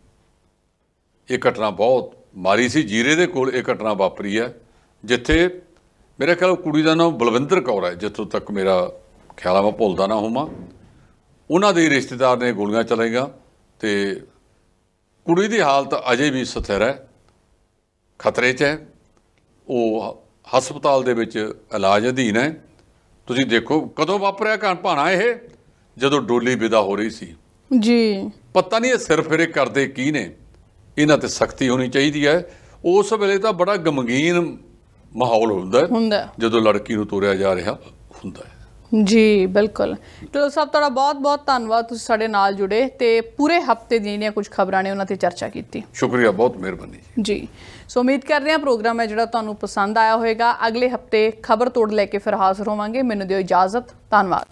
ਇਹ ਘਟਨਾ ਬਹੁਤ ਮਾਰੀ ਸੀ। ਜੀਰੇ ਦੇ ਕੋਲ ਇਹ ਘਟਨਾ ਵਾਪਰੀ ਹੈ, ਜਿੱਥੇ ਮੇਰੇ ਖਿਆਲ ਕੁੜੀ ਦਾ ਨਾਮ ਬਲਵਿੰਦਰ ਕੌਰ ਹੈ, ਜਿੱਥੋਂ ਤੱਕ ਮੇਰਾ ਖਿਆਲ ਆ, ਮੈਂ ਭੁੱਲਦਾ ਨਾ ਹੋਵਾਂ। ਉਹਨਾਂ ਦੇ ਰਿਸ਼ਤੇਦਾਰ ਨੇ ਗੋਲੀਆਂ ਚਲਾਈਆਂ ਤੇ ਕੁੜੀ ਦੀ ਹਾਲਤ ਅਜੇ ਵੀ ਸਥਿਰ ਹੈ। ਖਤਰੇ 'ਚ ਹੈ। ਉਹ ਹਸਪਤਾਲ ਦੇ ਵਿੱਚ ਇਲਾਜ ਅਧੀਨ ਹੈ। ਤੁਸੀਂ ਦੇਖੋ ਕਦੋਂ ਵਾਪਰਿਆ ਘਣ ਭਾਣਾ ਇਹ? ਜਦੋਂ ਡੋਲੀ ਵਿਦਾ ਹੋ ਰਹੀ ਸੀ। ਜੀ। ਪਤਾ ਨਹੀਂ ਇਹ ਸਿਰ ਫਿਰੇ ਕਰਦੇ ਕੀ ਨੇ। ਇਹਨਾਂ ਤੇ ਸਖਤੀ ਹੋਣੀ ਚਾਹੀਦੀ ਹੈ। ਉਸ ਵੇਲੇ ਤਾਂ ਬੜਾ ਗਮਗੀਨ ਮਾਹੌਲ ਹੁੰਦਾ। ਹੁੰਦਾ। ਜਦੋਂ ਲੜਕੀ ਨੂੰ ਤੋਰਿਆ ਜਾ ਰਿਹਾ ਹੁੰਦਾ ਹੈ। ਜੀ ਬਿਲਕੁਲ। ਢਿੱਲੋਂ ਸਾਹਿਬ ਤੁਹਾਡਾ ਬਹੁਤ ਬਹੁਤ ਧੰਨਵਾਦ ਤੁਸੀਂ ਸਾਡੇ ਨਾਲ ਜੁੜੇ ਤੇ ਪੂਰੇ ਹਫ਼ਤੇ ਦੀਆਂ ਜਿਹੜੀਆਂ ਕੁਝ ਖਬਰਾਂ ਨੇ ਉਹਨਾਂ ਤੇ ਚਰਚਾ ਕੀਤੀ। ਸ਼ੁਕਰੀਆ ਬਹੁਤ ਮਿਹਰਬਾਨੀ। ਜੀ ਜੀ। ਸੋ ਉਮੀਦ ਕਰਦੇ ਹਾਂ ਪ੍ਰੋਗਰਾਮ ਹੈ ਜਿਹੜਾ ਤੁਹਾਨੂੰ ਪਸੰਦ ਆਇਆ ਹੋਵੇਗਾ। ਅਗਲੇ ਹਫ਼ਤੇ ਖਬਰ ਤੋੜ ਲੈ ਕੇ ਫਿਰ ਹਾਜ਼ਰ ਹੋਵਾਂਗੇ। ਮੈਨੂੰ ਦਿਓ ਇਜਾਜ਼ਤ। ਧੰਨਵਾਦ।